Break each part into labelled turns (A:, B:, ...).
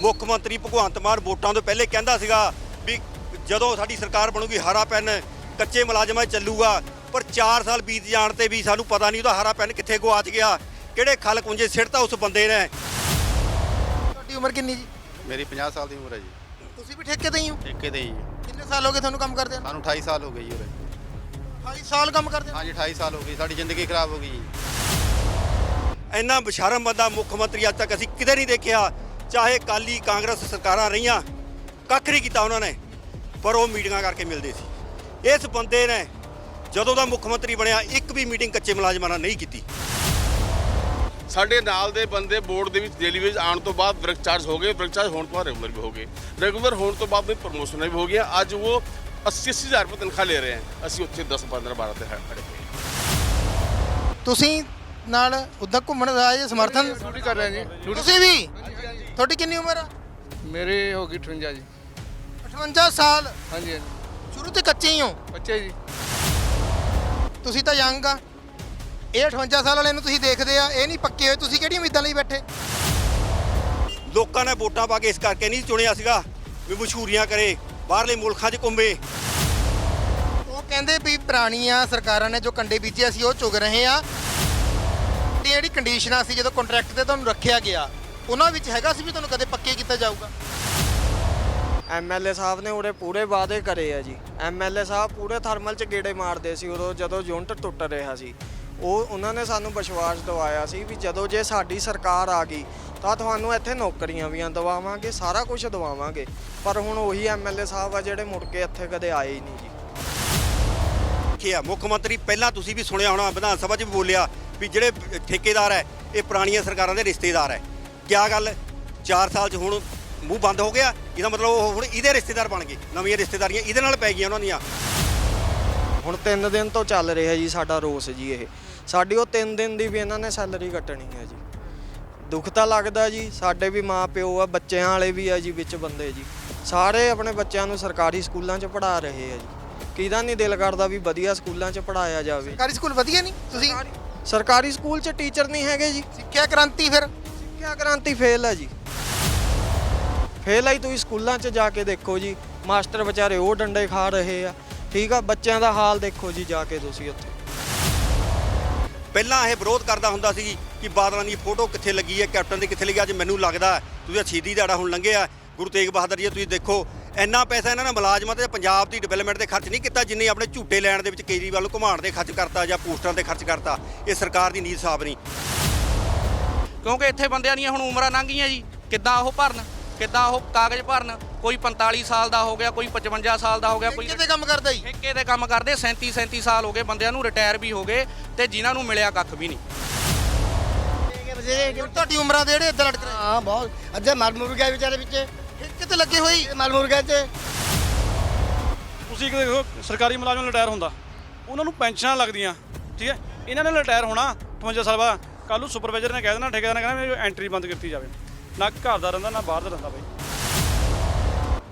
A: ਮੁੱਖ ਮੰਤਰੀ ਭਗਵੰਤ ਮਾਨ ਵੋਟਾਂ ਤੋਂ ਪਹਿਲੇ ਕਹਿੰਦਾ ਸੀਗਾ ਵੀ ਜਦੋਂ ਸਾਡੀ ਸਰਕਾਰ ਬਣੂਗੀ ਹਰਾ ਪੈਨ ਕੱਚੇ ਮੁਲਾਜ਼ਮਾਂ 'ਚ ਚੱਲੂਗਾ ਪਰ 4 ਸਾਲ ਬੀਤ ਜਾਣ ਤੇ ਵੀ ਸਾਨੂੰ ਪਤਾ ਨਹੀਂ ਉਹਦਾ ਹਰਾ ਪੈਨ ਕਿੱਥੇ ਗਵਾਚ ਗਿਆ ਕਿਹੜੇ ਖਲ ਕੁੰਜੇ ਸਿੱਟਤਾ ਉਸ ਬੰਦੇ ਨੇ।
B: ਤੁਹਾਡੀ ਉਮਰ ਕਿੰਨੀ ਜੀ?
C: ਮੇਰੀ 50 ਸਾਲ ਦੀ ਉਮਰ ਹੈ ਜੀ।
B: ਤੁਸੀਂ ਵੀ ਠੇਕੇ ਤੇ ਹੀ ਹੋ?
C: ਠੇਕੇ ਤੇ ਹੀ ਜੀ।
B: ਕਿੰਨੇ ਸਾਲ ਹੋ ਗਏ ਤੁਹਾਨੂੰ ਕੰਮ ਕਰਦੇ
C: ਸਾਨੂੰ 28 ਸਾਲ ਹੋ ਗਏ ਜੀ ਉਰੇ।
B: 28 ਸਾਲ ਕੰਮ ਕਰਦੇ
C: ਹਾਂਜੀ 28 ਸਾਲ ਹੋ ਗਏ। ਸਾਡੀ ਜ਼ਿੰਦਗੀ ਖਰਾਬ ਹੋ ਗਈ ਜੀ।
A: ਇੰਨਾ ਬਿਸ਼ਰਮ ਬੰਦਾ ਮੁੱਖ ਮੰਤਰੀ ਅੱਜ ਤੱਕ ਅਸੀਂ ਕਿਤੇ ਨਹੀਂ ਦੇਖਿਆ। ਚਾਹੇ ਕਾਲੀ ਕਾਂਗਰਸ ਸਰਕਾਰਾਂ ਰਹੀਆਂ ਕੱਖ ਨਹੀਂ ਕੀਤਾ ਉਹਨਾਂ ਨੇ ਪਰ ਉਹ ਮੀਟਿੰਗਾਂ ਕਰਕੇ ਮਿਲਦੇ ਸੀ। ਇਸ ਬੰਦੇ ਨੇ ਜਦੋਂ ਦਾ ਮੁੱਖ ਮੰਤਰੀ ਬਣਿਆ ਇੱਕ ਵੀ ਮੀਟਿੰਗ ਕੱਚੇ ਮੁਲਾਜ਼ਮਾਂ ਨਾਲ ਨਹੀਂ ਕੀਤੀ।
D: ਸਾਡੇ ਨਾਲ ਦੇ ਬੰਦੇ ਬੋਰਡ ਦੇ ਵਿੱਚ ਡੇਲੀ ਵੇਜ ਆਉਣ ਤੋਂ ਬਾਅਦ ਵਰਕ ਚਾਰਜ ਹੋ ਗਏ ਵਰਕ ਚਾਰਜ ਹੋਣ ਤੋਂ ਬਾਅਦ ਰੈਗੂਲਰ ਵੀ ਹੋ ਗਏ। ਰੈਗੂਲਰ ਹੋਣ ਤੋਂ ਬਾਅਦ ਵੀ ਪ੍ਰਮੋਸ਼ਨ ਵੀ ਹੋ ਗਿਆ ਅੱਜ ਉਹ 80 ਅੱਸੀ ਹਜ਼ਾਰ ਰੁਪਏ ਤਨਖਾਹ ਲੈ ਰਹੇ ਹਨ ਅਸੀਂ ਉੱਥੇ 10 15 12 ਤੇ ਖੜੇ
B: ਤੁਸੀਂ ਨਾਲ ਉਦਾਂ ਘੁੰਮਣ ਦਾ ਸਮਰਥਨ?
E: ਡਿਊਟੀ ਕਰ ਰਹੇ ਜੀ।
B: ਤੁਸੀਂ ਵੀ? ਤੁਹਾਡੀ ਕਿੰਨੀ ਉਮਰ ਆ?
E: ਮੇਰੇ ਹੋ ਗਈ 58 ਜੀ।
B: 58 ਸਾਲ।
E: ਹਾਂਜੀ ਹਾਂਜੀ।
B: ਸ਼ੁਰੂ ਤੋਂ ਕੱਚੇ ਹੀ ਹੋ?
E: ਬੱਚੇ ਜੀ।
B: ਤੁਸੀਂ ਤਾਂ ਯੰਗ ਆ। ਇਹ 58 ਸਾਲ ਵਾਲੇ ਨੂੰ ਤੁਸੀਂ ਦੇਖਦੇ ਆ ਇਹ ਨਹੀਂ ਪੱਕੇ ਹੋਏ ਤੁਸੀਂ ਕਿਹੜੀਆਂ ਉਮੀਦਾਂ ਲਈ ਬੈਠੇ?
A: ਲੋਕਾਂ ਨੇ ਵੋਟਾਂ ਪਾ ਕੇ ਇਸ ਕਰਕੇ ਨਹੀਂ ਚੁਣਿਆ ਸੀਗਾ ਵੀ ਮਸ਼ਹੂਰੀਆਂ ਕਰੇ ਬਾਹਰਲੇ ਮੁਲਕਾਂ 'ਚ ਘੁੰਮੇ।
B: ਉਹ ਕਹਿੰਦੇ ਵੀ ਪੁਰਾਣੀਆਂ ਸਰਕਾਰਾਂ ਨੇ ਜੋ ਕੰਡੇ ਬੀਜੇ ਸੀ ਉਹ ਚੁਗ ਰਹੇ ਆ। ਤੇ ਜਿਹੜੀ ਕੰਡੀਸ਼ਨਾਂ ਸੀ ਜਦੋਂ ਕੰਟਰੈਕਟ ਤੇ ਤੁਹਾਨੂੰ ਰੱਖਿਆ ਗਿਆ ਉਹਨਾਂ ਵਿੱਚ ਹੈਗਾ ਸੀ ਵੀ ਤੁਹਾਨੂੰ ਕਦੇ ਪੱਕੇ ਕੀਤਾ ਜਾਊਗਾ?
F: ਐਮਐਲਏ ਸਾਹਿਬ ਨੇ ਉਰੇ ਪੂਰੇ ਵਾਅਦੇ ਕਰੇ ਆ ਜੀ। ਐਮਐਲਏ ਸਾਹਿਬ ਪੂਰੇ ਥਰਮਲ ਚ ਗੇੜੇ ਮਾਰਦੇ ਸੀ ਉਦੋਂ ਜਦੋਂ ਯੂਨਿਟ ਟੁੱਟ ਰਿਹਾ ਸੀ। ਉਹ ਉਹਨਾਂ ਨੇ ਸਾਨੂੰ ਵਿਸ਼ਵਾਸ ਦਿਵਾਇਆ ਸੀ ਵੀ ਜਦੋਂ ਜੇ ਸਾਡੀ ਸਰਕਾਰ ਆ ਗਈ ਤਾਂ ਤੁਹਾਨੂੰ ਇੱਥੇ ਨੌਕਰੀਆਂ ਵੀ ਦਵਾਵਾਂਗੇ ਸਾਰਾ ਕੁਝ ਦਵਾਵਾਂਗੇ। ਪਰ ਹੁਣ ਉਹੀ ਐਮਐਲਏ ਸਾਹਿਬ ਆ ਜਿਹੜੇ ਮੁੜ ਕੇ ਇੱਥੇ ਕਦੇ ਆਏ ਹੀ ਨਹੀਂ ਜੀ।
A: ਕਿਹਾ ਮੁੱਖ ਮੰਤਰੀ ਪਹਿਲਾਂ ਤੁਸੀਂ ਵੀ ਸੁਣਿਆ ਹੋਣਾ ਵਿਧਾਨ ਸਭਾ 'ਚ ਵੀ ਬੋਲਿਆ ਵੀ ਜਿਹੜੇ ਠੇਕੇਦਾਰ ਹੈ ਇਹ ਪੁਰਾਣੀਆਂ ਸਰਕਾਰਾਂ ਦੇ ਰਿਸ਼ਤੇਦਾਰ ਹੈ। ਕਿਆ ਗੱਲ? 4 ਸਾਲ 'ਚ ਹੁਣ ਮੂੰਹ ਬੰਦ ਹੋ ਗਿਆ। ਇਹਦਾ ਮਤਲਬ ਉਹ ਹੁਣ ਇਹਦੇ ਰਿਸ਼ਤੇਦਾਰ ਬਣ ਗਏ। ਨਵੀਆਂ ਰਿਸ਼ਤੇਦਾਰੀਆਂ ਇਹਦੇ ਨਾਲ ਪੈ ਗਈਆਂ ਉਹਨਾਂ ਦੀਆਂ।
F: ਹੁਣ 3 ਦਿਨ ਤੋਂ ਚੱਲ ਰਿਹਾ ਜੀ ਸਾਡਾ ਰੋਸ ਜੀ ਇਹ। ਸਾਡੀ ਉਹ 3 ਦਿਨ ਦੀ ਵੀ ਇਹਨਾਂ ਨੇ ਸੈਲਰੀ ਕੱਟਣੀ ਹੈ ਜੀ। ਦੁੱਖ ਤਾਂ ਲੱਗਦਾ ਜੀ ਸਾਡੇ ਵੀ ਮਾਂ ਪਿਓ ਆ ਬੱਚਿਆਂ ਵਾਲੇ ਵੀ ਆ ਜੀ ਵਿੱਚ ਬੰਦੇ ਜੀ। ਸਾਰੇ ਆਪਣੇ ਬੱਚਿਆਂ ਨੂੰ ਸਰਕਾਰੀ ਸਕੂਲਾਂ 'ਚ ਪੜ੍ਹਾ ਰਹੇ ਆ ਜੀ। ਕਿਹਦਾ ਨਹੀਂ ਦਿਲ ਕਰਦਾ ਵੀ ਵਧੀਆ ਸਕੂਲਾਂ 'ਚ ਪੜ੍ਹਾਇਆ ਜਾਵੇ।
B: ਸਰਕਾਰੀ ਸਕੂਲ ਵਧੀਆ ਨਹੀਂ ਤੁਸੀਂ?
F: ਸਰਕਾਰੀ ਸਕੂਲ 'ਚ ਟੀਚਰ ਨਹੀਂ ਹੈਗੇ ਜੀ।
B: ਸਿੱਖਿਆ ਕ੍ਰਾਂਤੀ ਫਿਰ?
F: ਸਿੱਖਿਆ ਕ੍ਰਾਂਤੀ ਫੇਲ ਹੈ ਜੀ? ਫੇਲ ਹੈ ਤੁਸੀਂ ਸਕੂਲਾਂ 'ਚ ਜਾ ਕੇ ਦੇਖੋ ਜੀ। ਮਾਸਟਰ ਵਿਚਾਰੇ ਉਹ ਡੰਡੇ ਖਾ ਰਹੇ ਆ। ਠੀਕ ਆ, ਬੱਚਿਆਂ ਦਾ ਹਾਲ ਦੇਖੋ ਜੀ ਜਾ ਕੇ ਤੁਸੀਂ ਉੱਥੇ।
A: ਪਹਿਲਾਂ ਇਹ ਵਿਰੋਧ ਕਰਦਾ ਹੁੰਦਾ ਸੀ ਕਿ ਬਾਦਲਾਂ ਦੀ ਫੋਟੋ ਕਿੱਥੇ ਲੱਗੀ ਹੈ, ਕੈਪਟਨ ਦੇ ਕਿੱਥੇ ਲੱਗੀ ਅੱਜ ਮੈਨੂੰ ਲੱਗਦਾ ਤੁਸੀਂ ਸ਼ਹੀਦੀ ਦਿਹਾੜਾ ਹੁਣ ਲੰਘਿਆ ਗੁਰੂ ਤੇਗ ਬਹਾਦਰ ਜੀ, ਤੁਸੀਂ ਦੇਖੋ, ਇੰਨਾ ਪੈਸਾ ਇਹਨਾਂ ਨੇ ਮੁਲਾਜ਼ਮਾਂ ਤੇ ਪੰਜਾਬ ਦੀ ਡਿਵੈਲਪਮੈਂਟ ਤੇ ਖਰਚ ਨਹੀਂ ਕੀਤਾ, ਜਿੰਨੇ ਆਪਣੇ ਝੂਟੇ ਲੈਣ ਦੇ ਵਿੱਚ ਕੇਜਰੀਵਾਲ ਨੂੰ ਘੁਮਾਉਣ ਦੇ ਖਰਚ ਕਰਤਾ ਜਾਂ ਪੋਸਟਰਾਂ ਤੇ ਖਰਚ ਕਰਤਾ, ਇਹ ਸਰਕਾਰ ਦੀ ਨੀਤ ਸਾਫ਼ ਨਹੀਂ।
G: ਕਿਉਂਕਿ ਇੱਥੇ ਬੰਦਿਆਂ ਦੀਆਂ ਹੁਣ ਉਮਰਾਂ ਲੰਘ ਗਈਆਂ ਜੀ। ਕਿੱਦਾਂ ਉਹ ਭਰਨ ਕਿੱਦਾਂ ਉਹ ਕਾਗਜ਼ ਭਰਨ ਕੋਈ 45 ਸਾਲ ਦਾ ਹੋ ਗਿਆ ਕੋਈ 55 ਸਾਲ ਦਾ ਹੋ ਗਿਆ ਕੋਈ
B: ਕਿਤੇ ਕੰਮ ਕਰਦਾ ਹੀ
G: ਠੇਕੇ ਦੇ ਕੰਮ ਕਰਦੇ 37 37 ਸਾਲ ਹੋ ਗਏ ਬੰਦਿਆਂ ਨੂੰ ਰਿਟਾਇਰ ਵੀ ਹੋ ਗਏ ਤੇ ਜਿਨ੍ਹਾਂ ਨੂੰ ਮਿਲਿਆ ਕੱਖ ਵੀ ਨਹੀਂ।
B: ਤੁਹਾਡੀ ਉਮਰਾਂ ਦੇ ਜਿਹੜੇ ਇੱਧਰ ਲਟਕ ਰਹੇ?
H: ਹਾਂ ਬਹੁਤ। ਅੱਧੇ ਮਰ ਮੁਰ ਗਏ ਵਿਚਾਰੇ ਵਿੱਚ।
B: ਠੇਕੇ ਤੇ ਲੱਗੇ ਹੋਈ
H: ਮਰ ਮੁਰ ਗਏ ਤੇ
I: ਤੁਸੀਂ ਇੱਕ ਦੇਖੋ ਸਰਕਾਰੀ ਮੁਲਾਜ਼ਮ ਰਿਟਾਇਰ ਹੁੰਦਾ। ਉਹਨਾਂ ਨੂੰ ਪੈਨਸ਼ਨਾਂ ਲੱਗਦੀਆਂ ਠੀਕ ਹੈ? ਇਹਨਾਂ ਨੇ ਰਿਟਾਇਰ ਹੋਣਾ 58 ਸਾਲ ਬਾਅਦ। ਕੱਲ ਨੂੰ ਸੁਪਰਵਾਈਜ਼ਰ ਨੇ ਕਹਿ ਦੇਣਾ ਠੇਕੇਦਾਰ ਨੇ ਕਹਿਣਾ ਵੀ ਐਂਟਰੀ ਬੰਦ ਕੀਤੀ ਜਾਵੇ। ਨਾ ਘਰ ਦਾ ਰਹਿੰਦਾ ਨਾ ਬਾਹਰ ਦਾ ਰਹਿੰਦਾ ਬਾਈ।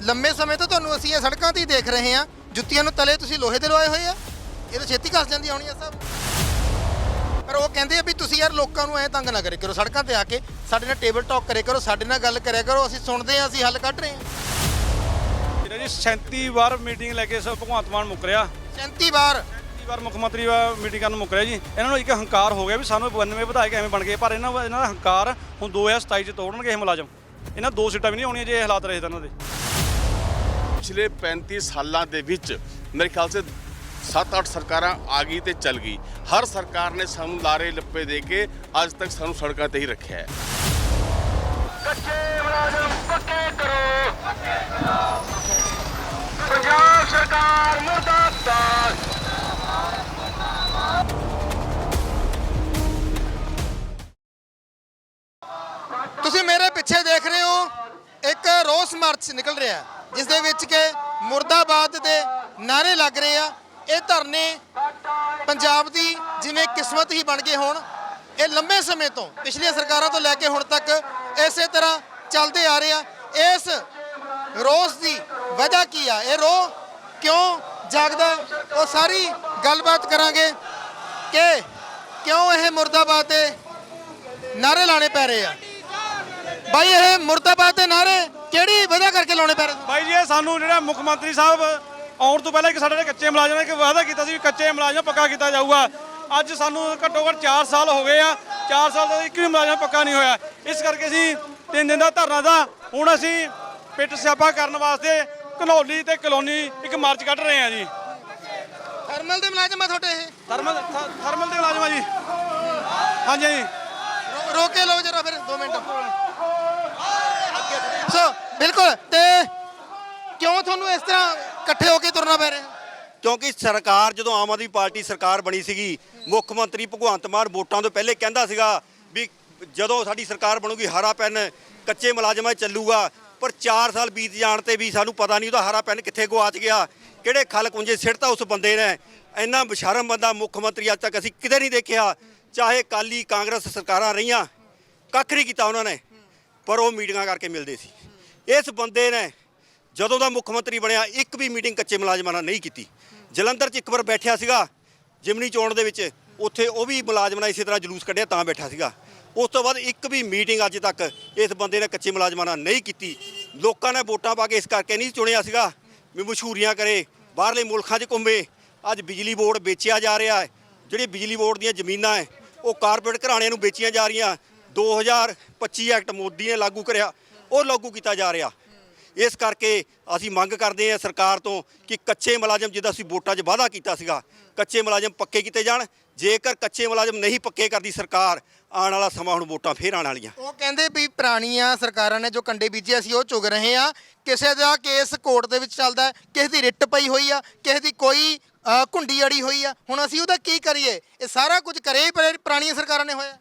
B: ਲੰਮੇ ਸਮੇਂ ਤੋਂ ਤੁਹਾਨੂੰ ਅਸੀਂ ਇਹ ਸੜਕਾਂ ਤੇ ਹੀ ਦੇਖ ਰਹੇ ਹਾਂ। ਜੁੱਤੀਆਂ ਨੂੰ ਤਲੇ ਤੁਸੀਂ ਲੋਹੇ ਦੇ ਲਵਾਏ ਹੋਏ ਆ। ਇਹ ਤਾਂ ਛੇਤੀ ਘਸ ਜਾਂਦੀ ਹੋਣੀ ਆ ਸਭ। ਪਰ ਉਹ ਕਹਿੰਦੇ ਆ ਵੀ ਤੁਸੀਂ ਯਾਰ ਲੋਕਾਂ ਨੂੰ ਐ ਤੰਗ ਨਾ ਕਰੇ ਕਰੋ ਸੜਕਾਂ ਤੇ ਆ ਕੇ ਸਾਡੇ ਨਾਲ ਟੇਬਲ ਟਾਕ ਕਰੇ ਕਰੋ ਸਾਡੇ ਨਾਲ ਗੱਲ ਕਰਿਆ ਕਰੋ ਅਸੀਂ ਸੁਣਦੇ ਆ ਅਸੀਂ ਹੱਲ ਕੱਢ ਰਹੇ ਹਾਂ।
I: ਜਿਹੜਾ ਜੀ 37 ਵਾਰ ਮੀਟਿੰਗ ਲੈ ਕੇ ਸਭ ਭਗਵੰਤ ਮਾਨ ਮੁੱਕਰਿਆ
B: 37 ਵਾਰ।
I: 37 ਵਾਰ ਮੁੱਖ ਮੰਤਰੀ ਵਾ ਮੀਟਿੰਗ ਕਰਨ ਨੂੰ ਮੁੱਕਰਿਆ ਜੀ। ਇਹਨਾਂ ਨੂੰ ਇੱਕ ਹੰਕਾਰ ਹੋ ਗਿਆ ਵੀ ਸਾਨੂੰ 92 ਵਿਧਾਇਕ ਐਵੇਂ ਬਣ ਗਏ ਪਰ ਇਹਨਾਂ ਇਹਨਾਂ ਦਾ ਹੰਕਾਰ ਹੁਣ 2027 ਚ ਤੋੜਨਗੇ ਇਹ ਮੁਲਾਜ਼ਮ। ਇਹਨਾਂ ਦੋ ਸੀਟਾਂ ਵੀ ਨਹੀਂ ਆਉਣੀਆਂ ਜੇ ਇਹ ਹਾਲਾਤ ਰਹੇ ਤਾਂ ਇਹਨਾਂ ਦੇ।
D: ਪਿਛਲੇ 35 ਸਾਲਾਂ ਦੇ ਵਿੱਚ ਮੇਰੇ ਖਿਆਲ ਸੇ 7-8 ਸਰਕਾਰਾਂ ਆ ਗਈ ਤੇ ਚੱਲ ਗਈ। ਹਰ ਸਰਕਾਰ ਨੇ ਸਾਨੂੰ ਲਾਰੇ ਲੱਪੇ ਦੇ ਕੇ ਅੱਜ ਤੱਕ ਸਾਨੂੰ ਸੜਕਾਂ ਤੇ ਹੀ ਰੱਖਿਆ ਹੈ।
B: ਪਿੱਛੇ ਦੇਖ ਰਹੇ ਹੋ ਇੱਕ ਰੋਸ ਮਾਰਚ ਨਿਕਲ ਰਿਹਾ ਹੈ, ਜਿਸ ਦੇ ਵਿੱਚ ਕਿ ਮੁਰਦਾਬਾਦ ਦੇ ਨਾਰੇ ਲੱਗ ਰਹੇ ਆ। ਇਹ ਧਰਨੇ ਪੰਜਾਬ ਦੀ ਜਿਵੇਂ ਕਿਸਮਤ ਹੀ ਬਣ ਗਏ ਹੋਣ ਇਹ ਲੰਬੇ ਸਮੇਂ ਤੋਂ ਪਿਛਲੀਆਂ ਸਰਕਾਰਾਂ ਤੋਂ ਲੈ ਕੇ ਹੁਣ ਤੱਕ ਇਸੇ ਤਰ੍ਹਾਂ ਚੱਲਦੇ ਆ ਰਹੇ ਆ। ਇਸ ਰੋਸ ਦੀ ਵਜ੍ਹਾ ਕੀ ਆ? ਇਹ ਰੋ ਕਿਉਂ ਜਾਗਦਾ? ਉਹ ਸਾਰੀ ਗੱਲਬਾਤ ਕਰਾਂਗੇ ਕਿ ਕਿਉਂ ਇਹ ਮੁਰਦਾਬਾਦ ਦੇ ਨਾਰੇ ਲਾਣੇ ਪੈ ਰਹੇ ਆ। ਬਾਈ ਇਹ ਮੁਰਦਾਬਾਦ ਦੇ ਨਾਰੇ ਕੀ ਵਜ੍ਹਾ ਕਰਕੇ ਲਾਉਣੇ ਪੈ ਰਹੇ ਤੁਹਾਨੂੰ?
I: ਬਾਈ ਜੀ ਇਹ ਸਾਨੂੰ ਜਿਹੜਾ ਮੁੱਖ ਮੰਤਰੀ ਸਾਹਿਬ ਆਉਣ ਤੋਂ ਪਹਿਲਾਂ ਇੱਕ ਸਾਡੇ ਜਿਹੜੇ ਕੱਚੇ ਮੁਲਾਜ਼ਮਾਂ ਨੇ ਇੱਕ ਵਾਅਦਾ ਕੀਤਾ ਸੀ ਵੀ ਕੱਚੇ ਮੁਲਾਜ਼ਮ ਪੱਕਾ ਕੀਤਾ ਜਾਊਗਾ। ਅੱਜ ਸਾਨੂੰ ਘੱਟੋ ਘੱਟ 4 ਸਾਲ ਹੋ ਗਏ ਆ। 4 ਸਾਲ ਤੋਂ ਇੱਕ ਵੀ ਮੁਲਾਜ਼ਮ ਪੱਕਾ ਨਹੀਂ ਹੋਇਆ। ਇਸ ਕਰਕੇ ਅਸੀਂ ਤਿੰਨ ਦਿਨ ਦਾ ਧਰਨਾ ਦਾ ਹੁਣ ਅਸੀਂ ਪਿੱਟ ਸਿਆਪਾ ਕਰਨ ਵਾਸਤੇ ਘਨੌਲੀ ਤੇ ਕਲੋਨੀ ਇੱਕ ਮਾਰਚ ਕੱਢ ਰਹੇ ਆ ਜੀ।
B: ਥਰਮਲ ਦੇ ਮੁਲਾਜ਼ਮ ਆ ਤੁਹਾਡੇ ਇਹ?
I: ਥਰਮਲ ਥ- ਥਰਮਲ ਦੇ ਮੁਲਾਜ਼ਮਾਂ ਜੀ। ਹਾਂਜੀ। ਜੀ
B: ਰੋ- ਰੋਕ ਕੇ ਲਓ ਜਰਾ ਫਿਰ 2 ਮਿੰਟ। ਸੋ ਬਿਲਕੁਲ, ਤੇ ਕਿਉਂ ਤੁਹਾਨੂੰ ਇਸ ਤਰ੍ਹਾਂ ਇਕੱਠੇ ਹੋ ਕੇ ਤੁਰਨਾ ਪੈ ਰਿਹਾ?
A: ਕਿਉਂਕਿ ਸਰਕਾਰ, ਜਦੋਂ ਆਮ ਆਦਮੀ ਪਾਰਟੀ ਸਰਕਾਰ ਬਣੀ ਸੀਗੀ, ਮੁੱਖ ਮੰਤਰੀ ਭਗਵੰਤ ਮਾਨ ਵੋਟਾਂ ਤੋਂ ਪਹਿਲੇ ਕਹਿੰਦਾ ਸੀਗਾ ਵੀ ਜਦੋਂ ਸਾਡੀ ਸਰਕਾਰ ਬਣੂਗੀ, ਹਰਾ ਪੈਨ ਕੱਚੇ ਮੁਲਾਜ਼ਮਾਂ 'ਚ ਚੱਲੂਗਾ, ਪਰ 4 ਸਾਲ ਬੀਤ ਜਾਣ ਤੇ ਵੀ ਸਾਨੂੰ ਪਤਾ ਨਹੀਂ ਉਹਦਾ ਹਰਾ ਪੈਨ ਕਿੱਥੇ ਗੁਆਚ ਗਿਆ, ਕਿਹੜੇ ਖਲ ਕੁੰਜੇ ਸਿੱਟਤਾ ਉਸ ਬੰਦੇ ਨੇ। ਇੰਨਾ ਬਸ਼ਰਮ ਬੰਦਾ ਮੁੱਖ ਮੰਤਰੀ ਅੱਜ ਤੱਕ ਅਸੀਂ ਕਿਤੇ ਨਹੀਂ ਦੇਖਿਆ, ਚਾਹੇ ਕਾਲੀ ਕਾਂਗਰਸ ਸਰਕਾਰਾਂ ਰਹੀਆਂ, ਕੱਖ ਨਹੀਂ ਕੀਤਾ ਉਹਨਾਂ ਨੇ, ਪਰ ਉਹ ਮੀਟਿੰਗਾਂ ਕਰਕੇ ਮਿਲਦੇ ਸੀ। ਇਸ ਬੰਦੇ ਨੇ ਜਦੋਂ ਦਾ ਮੁੱਖ ਮੰਤਰੀ ਬਣਿਆ, ਇੱਕ ਵੀ ਮੀਟਿੰਗ ਕੱਚੇ ਮੁਲਾਜ਼ਮਾਂ ਨਾਲ ਨਹੀਂ ਕੀਤੀ। ਜਲੰਧਰ 'ਚ ਇੱਕ ਵਾਰ ਬੈਠਿਆ ਸੀਗਾ, ਜਿਮਨੀ ਚੋਣ ਦੇ ਵਿੱਚ। ਉੱਥੇ ਉਹ ਵੀ ਮੁਲਾਜ਼ਮਾਂ ਨਾਲ ਇਸੇ ਤਰ੍ਹਾਂ ਜਲੂਸ ਕੱਢਿਆ, ਤਾਂ ਬੈਠਾ ਸੀਗਾ। ਉਸ ਤੋਂ ਬਾਅਦ ਇੱਕ ਵੀ ਮੀਟਿੰਗ ਅੱਜ ਤੱਕ ਇਸ ਬੰਦੇ ਨੇ ਕੱਚੇ ਮੁਲਾਜ਼ਮਾਂ ਨਾਲ ਨਹੀਂ ਕੀਤੀ। ਲੋਕਾਂ ਨੇ ਵੋਟਾਂ ਪਾ ਕੇ ਇਸ ਕਰਕੇ ਨਹੀਂ ਚੁਣਿਆ ਸੀਗਾ ਵੀ ਮਸ਼ਹੂਰੀਆਂ ਕਰੇ, ਬਾਹਰਲੇ ਮੁਲਕਾਂ 'ਚ ਘੁੰਮੇ। ਅੱਜ ਬਿਜਲੀ ਬੋਰਡ ਵੇਚਿਆ ਜਾ ਰਿਹਾ ਹੈ। ਜਿਹੜੀ ਬਿਜਲੀ ਬੋਰਡ ਦੀਆਂ ਜ਼ਮੀਨਾਂ ਹੈ, ਉਹ ਕਾਰਪੋਰੇਟ ਘਰਾਣਿਆਂ ਨੂੰ ਵੇਚੀਆਂ ਜਾ ਰਹੀਆਂ। 2025 ਐਕਟ ਮੋਦੀ ਨੇ ਲਾਗੂ ਕਰਿਆ। ਉਹ ਲਾਗੂ ਕੀਤਾ ਜਾ ਰਿਹਾ। ਇਸ ਕਰਕੇ ਅਸੀਂ ਮੰਗ ਕਰਦੇ ਹਾਂ ਸਰਕਾਰ ਤੋਂ ਕਿ ਕੱਚੇ ਮੁਲਾਜ਼ਮ ਜਿੱਦਾਂ ਅਸੀਂ ਵੋਟਾਂ 'ਚ ਵਾਅਦਾ ਕੀਤਾ ਸੀਗਾ ਕੱਚੇ ਮੁਲਾਜ਼ਮ ਪੱਕੇ ਕੀਤੇ ਜਾਣ। ਜੇਕਰ ਕੱਚੇ ਮੁਲਾਜ਼ਮ ਨਹੀਂ ਪੱਕੇ ਕਰਦੀ ਸਰਕਾਰ ਆਉਣ ਵਾਲਾ ਸਮਾਂ ਹੁਣ ਵੋਟਾਂ ਫੇਰ ਆਉਣ ਵਾਲੀਆਂ।
B: ਉਹ ਕਹਿੰਦੇ ਵੀ ਪੁਰਾਣੀਆਂ ਸਰਕਾਰਾਂ ਨੇ ਜੋ ਕੰਡੇ ਬੀਜੇ ਅਸੀਂ ਉਹ ਚੁਗ ਰਹੇ ਆ ਕਿਸੇ ਦਾ ਕੇਸ ਕੋਰਟ ਦੇ ਵਿੱਚ ਚੱਲਦਾ ਕਿਸੇ ਦੀ ਰਿੱਟ ਪਈ ਹੋਈ ਆ ਕਿਸੇ ਦੀ ਕੋਈ ਘੁੰਡੀ ਅੜੀ ਹੋਈ ਆ। ਹੁਣ ਅਸੀਂ ਉਹਦਾ ਕੀ ਕਰੀਏ? ਇਹ ਸਾਰਾ ਕੁਝ ਕਰੇ ਪੁਰਾਣੀਆਂ ਸਰਕਾਰਾਂ ਨੇ ਹੋਇਆ।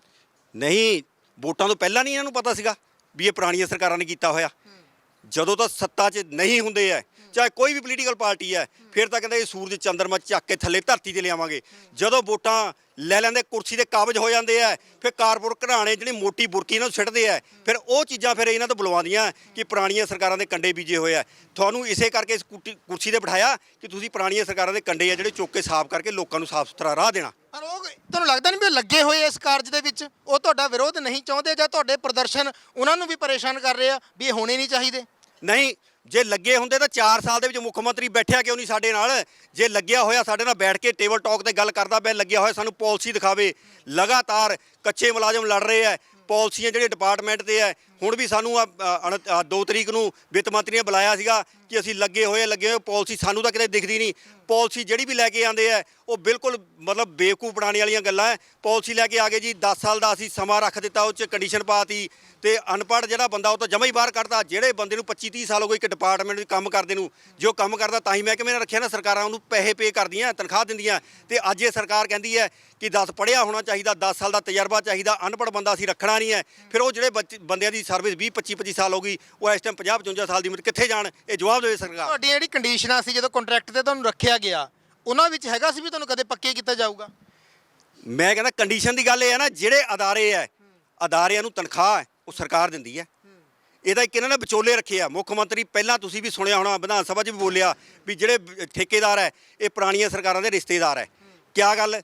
A: ਨਹੀਂ ਵੋਟਾਂ ਤੋਂ ਪਹਿਲਾਂ ਨਹੀਂ ਇਹਨਾਂ ਨੂੰ ਪਤਾ ਸੀਗਾ। ਵੀ ਇਹ ਪੁਰਾਣੀਆਂ ਸਰਕਾਰਾਂ ਨੇ ਕੀਤਾ ਹੋਇਆ। ਜਦੋਂ ਤਾਂ ਸੱਤਾ 'ਚ ਨਹੀਂ ਹੁੰਦੇ ਐ ਚਾਹੇ ਕੋਈ ਵੀ ਪੋਲੀਟੀਕਲ ਪਾਰਟੀ ਹੈ ਫਿਰ ਤਾਂ ਕਹਿੰਦੇ ਇਹ ਸੂਰਜ ਚੰਦਰਮਾ ਚੱਕ ਕੇ ਥੱਲੇ ਧਰਤੀ ਤੇ ਲਿਆਵਾਂਗੇ। ਜਦੋਂ ਵੋਟਾਂ ਲੈ ਲੈਂਦੇ ਕੁਰਸੀ ਦੇ ਕਾਬਜ ਹੋ ਜਾਂਦੇ ਐ ਫਿਰ ਕਾਰਪੋਰੇਟ ਘਰਾਣੇ ਜਿਹੜੀ ਮੋਟੀ ਬੁਰਕੀ ਇਹਨਾਂ ਨੂੰ ਸਿੱਟਦੇ ਐ ਫਿਰ ਉਹ ਚੀਜ਼ਾਂ ਫਿਰ ਇਹਨਾਂ ਤੋਂ ਬੁਲਵਾਉਂਦੀਆਂ ਕਿ ਪੁਰਾਣੀਆਂ ਸਰਕਾਰਾਂ ਦੇ ਕੰਡੇ ਬੀਜੇ ਹੋਏ ਐ ਤੁਹਾਨੂੰ ਇਸੇ ਕਰਕੇ ਇਸ ਕੁਰਟੀ- ਕੁਰਸੀ ਤੇ ਬਿਠਾਇਆ ਕਿ ਤੁਸੀਂ ਪੁਰਾਣੀਆਂ ਸਰਕਾਰਾਂ ਦੇ ਕੰਡੇ ਆ ਜਿਹੜੇ ਚੁੱਕ ਕੇ ਸਾਫ਼ ਕਰਕੇ ਲੋਕਾਂ ਨੂੰ ਸਾਫ਼ ਸੁਥਰਾ ਰਾਹ ਦੇਣਾ।
B: ਪਰ ਉਹ ਤੁਹਾਨੂੰ ਲੱਗਦਾ ਨਹੀਂ ਵੀ ਉਹ ਲੱਗੇ ਹੋਏ ਆ ਇਸ ਕਾਰਜ ਦੇ ਵਿੱਚ? ਉਹ ਤੁਹਾਡਾ ਵਿਰੋਧ ਨਹੀਂ ਚਾਹੁੰਦੇ ਜਾਂ ਤੁਹਾਡੇ ਪ੍ਰਦਰਸ਼ਨ ਉਹਨਾਂ ਨੂੰ ਵੀ ਪਰੇਸ਼ਾਨ ਕਰ ਰਹੇ ਆ ਵੀ ਇਹ ਹੋਣੇ ਨਹੀਂ ਚਾਹੀਦੇ?
A: ਨਹੀਂ ਜੇ ਲੱਗੇ ਹੁੰਦੇ ਤਾਂ 4 ਸਾਲ ਦੇ ਵਿੱਚ ਮੁੱਖ ਮੰਤਰੀ ਬੈਠਿਆ ਕਿਉਂ ਨਹੀਂ ਸਾਡੇ ਨਾਲ? ਜੇ ਲੱਗਿਆ ਹੋਇਆ ਸਾਡੇ ਨਾਲ ਬੈਠ ਕੇ ਟੇਬਲ ਟਾਕ ਤੇ ਗੱਲ ਕਰਦਾ ਪਿਆ, ਲੱਗਿਆ ਹੋਇਆ ਸਾਨੂੰ ਪਾਲਿਸੀ ਦਿਖਾਵੇ। ਲਗਾਤਾਰ ਕੱਚੇ ਮੁਲਾਜ਼ਮ ਲੜ ਰਹੇ ਐ ਪਾਲਿਸੀਆਂ ਜਿਹੜੇ ਡਿਪਾਰਟਮੈਂਟ ਤੇ ਐ ਹੁਣ ਵੀ ਸਾਨੂੰ 2 ਤਰੀਕ ਨੂੰ ਵਿੱਤ ਮੰਤਰੀ ਨੇ ਬੁਲਾਇਆ ਸੀਗਾ ਕਿ ਅਸੀਂ ਲੱਗੇ ਹੋਏ ਲੱਗੇ ਹੋਏ, ਪਾਲਿਸੀ ਸਾਨੂੰ ਤਾਂ ਕਿਤੇ ਦਿਖਦੀ ਨਹੀਂ। ਪਾਲਿਸੀ ਜਿਹੜੀ ਵੀ ਲੈ ਕੇ ਆਂਦੇ ਐ ਉਹ ਬਿਲਕੁਲ ਮਤਲਬ ਬੇਵਕੂਫ ਬਣਾਉਣ ਵਾਲੀਆਂ ਗੱਲਾਂ ਹੈ ਪਾਲਿਸੀ ਲੈ ਕੇ ਆ ਗਏ ਜੀ 10 ਸਾਲ ਦਾ ਅਸੀਂ ਸਮਾਂ ਰੱਖ ਦਿੱਤਾ, ਉਹ 'ਚ ਕੰਡੀਸ਼ਨ ਪਾਤੀ ਤੇ। ਅਨਪੜ੍ਹ ਜਿਹੜਾ ਬੰਦਾ, ਉਹ ਤਾਂ ਜਮਾ ਹੀ ਬਾਹਰ ਕੱਢਦਾ ਜਿਹੜੇ ਬੰਦੇ ਨੂੰ 25 30 ਸਾਲ ਹੋ ਗਏ ਇੱਕ ਡਿਪਾਰਟਮੈਂਟ ਵਿੱਚ ਕੰਮ ਕਰਦੇ ਨੂੰ, ਜੋ ਕੰਮ ਕਰਦਾ ਤਾਂ ਹੀ ਮੈਂ ਕਿਵੇਂ ਰੱਖਿਆ ਨਾ, ਸਰਕਾਰਾਂ ਉਹਨੂੰ ਪੈਸੇ ਪੇ ਕਰਦੀਆਂ, ਤਨਖਾਹ ਦਿੰਦੀਆਂ। ਤੇ ਅੱਜ ਇਹ ਸਰਕਾਰ ਕਹਿੰਦੀ ਹੈ ਕਿ 10 ਪੜ੍ਹਿਆ ਹੋਣਾ ਚਾਹੀਦਾ 10 ਸਾਲ ਦਾ ਤਜਰਬਾ ਚਾਹੀਦਾ, ਅਨਪੜ੍ਹ ਬੰਦਾ ਅਸੀਂ ਰੱਖਣਾ ਨਹੀਂ ਹੈ ਫਿਰ ਉਹ ਜਿਹੜੇ ਬੱਚੇ- ਬੰਦਿਆਂ ਦੀ ਸਰਵਿਸ 20 25 25 ਸਾਲ ਹੋ ਗਈ। ਉਹ ਇਸ ਟਾਈਮ 50 55 ਸਾਲ ਦੀ ਉਮਰ ਕਿੱਥੇ ਜਾਣ? ਇਹ ਜਵਾਬ ਦੇਵੇ ਸਰਕਾਰ।
B: ਤੁਹਾਡੀਆਂ ਜਿਹੜੀ ਕੰਡੀਸ਼ਨਾਂ ਸੀ ਜਦੋਂ ਕੰਟਰੈਕਟ ਤੇ ਤੁਹਾਨੂੰ ਰੱਖਿਆ ਗਿਆ ਉਹਨਾਂ ਵਿੱਚ ਹੈਗਾ ਸੀ ਵੀ ਤੁਹਾਨੂੰ ਕਦੇ ਪੱਕੇ ਕੀਤਾ ਜਾਊਗਾ?
A: ਮੈਂ ਕਹਿੰਦਾ ਕੰਡੀਸ਼ਨ ਦੀ ਗੱਲ ਇਹ ਹੈ ਨਾ ਜਿਹੜੇ ਅਦਾਰੇ ਹੈ ਅਦਾਰਿਆਂ ਨੂੰ ਤਨਖਾਹ ਹੈ ਉਹ ਸਰਕਾਰ ਦਿੰਦੀ ਹੈ। ਇਹਦਾ ਇੱਕ ਇਹਨਾਂ ਨੇ ਵਿਚੋਲੇ ਰੱਖੇ ਆ। ਮੁੱਖ ਮੰਤਰੀ ਪਹਿਲਾਂ ਤੁਸੀਂ ਵੀ ਸੁਣਿਆ ਹੋਣਾ ਵਿਧਾਨ ਸਭਾ 'ਚ ਵੀ ਬੋਲਿਆ ਵੀ ਜਿਹੜੇ ਠੇਕੇਦਾਰ ਹੈ ਇਹ ਪੁਰਾਣੀਆਂ ਸਰਕਾਰਾਂ ਦੇ ਰਿਸ਼ਤੇਦਾਰ ਹੈ। ਕਿਆ ਗੱਲ?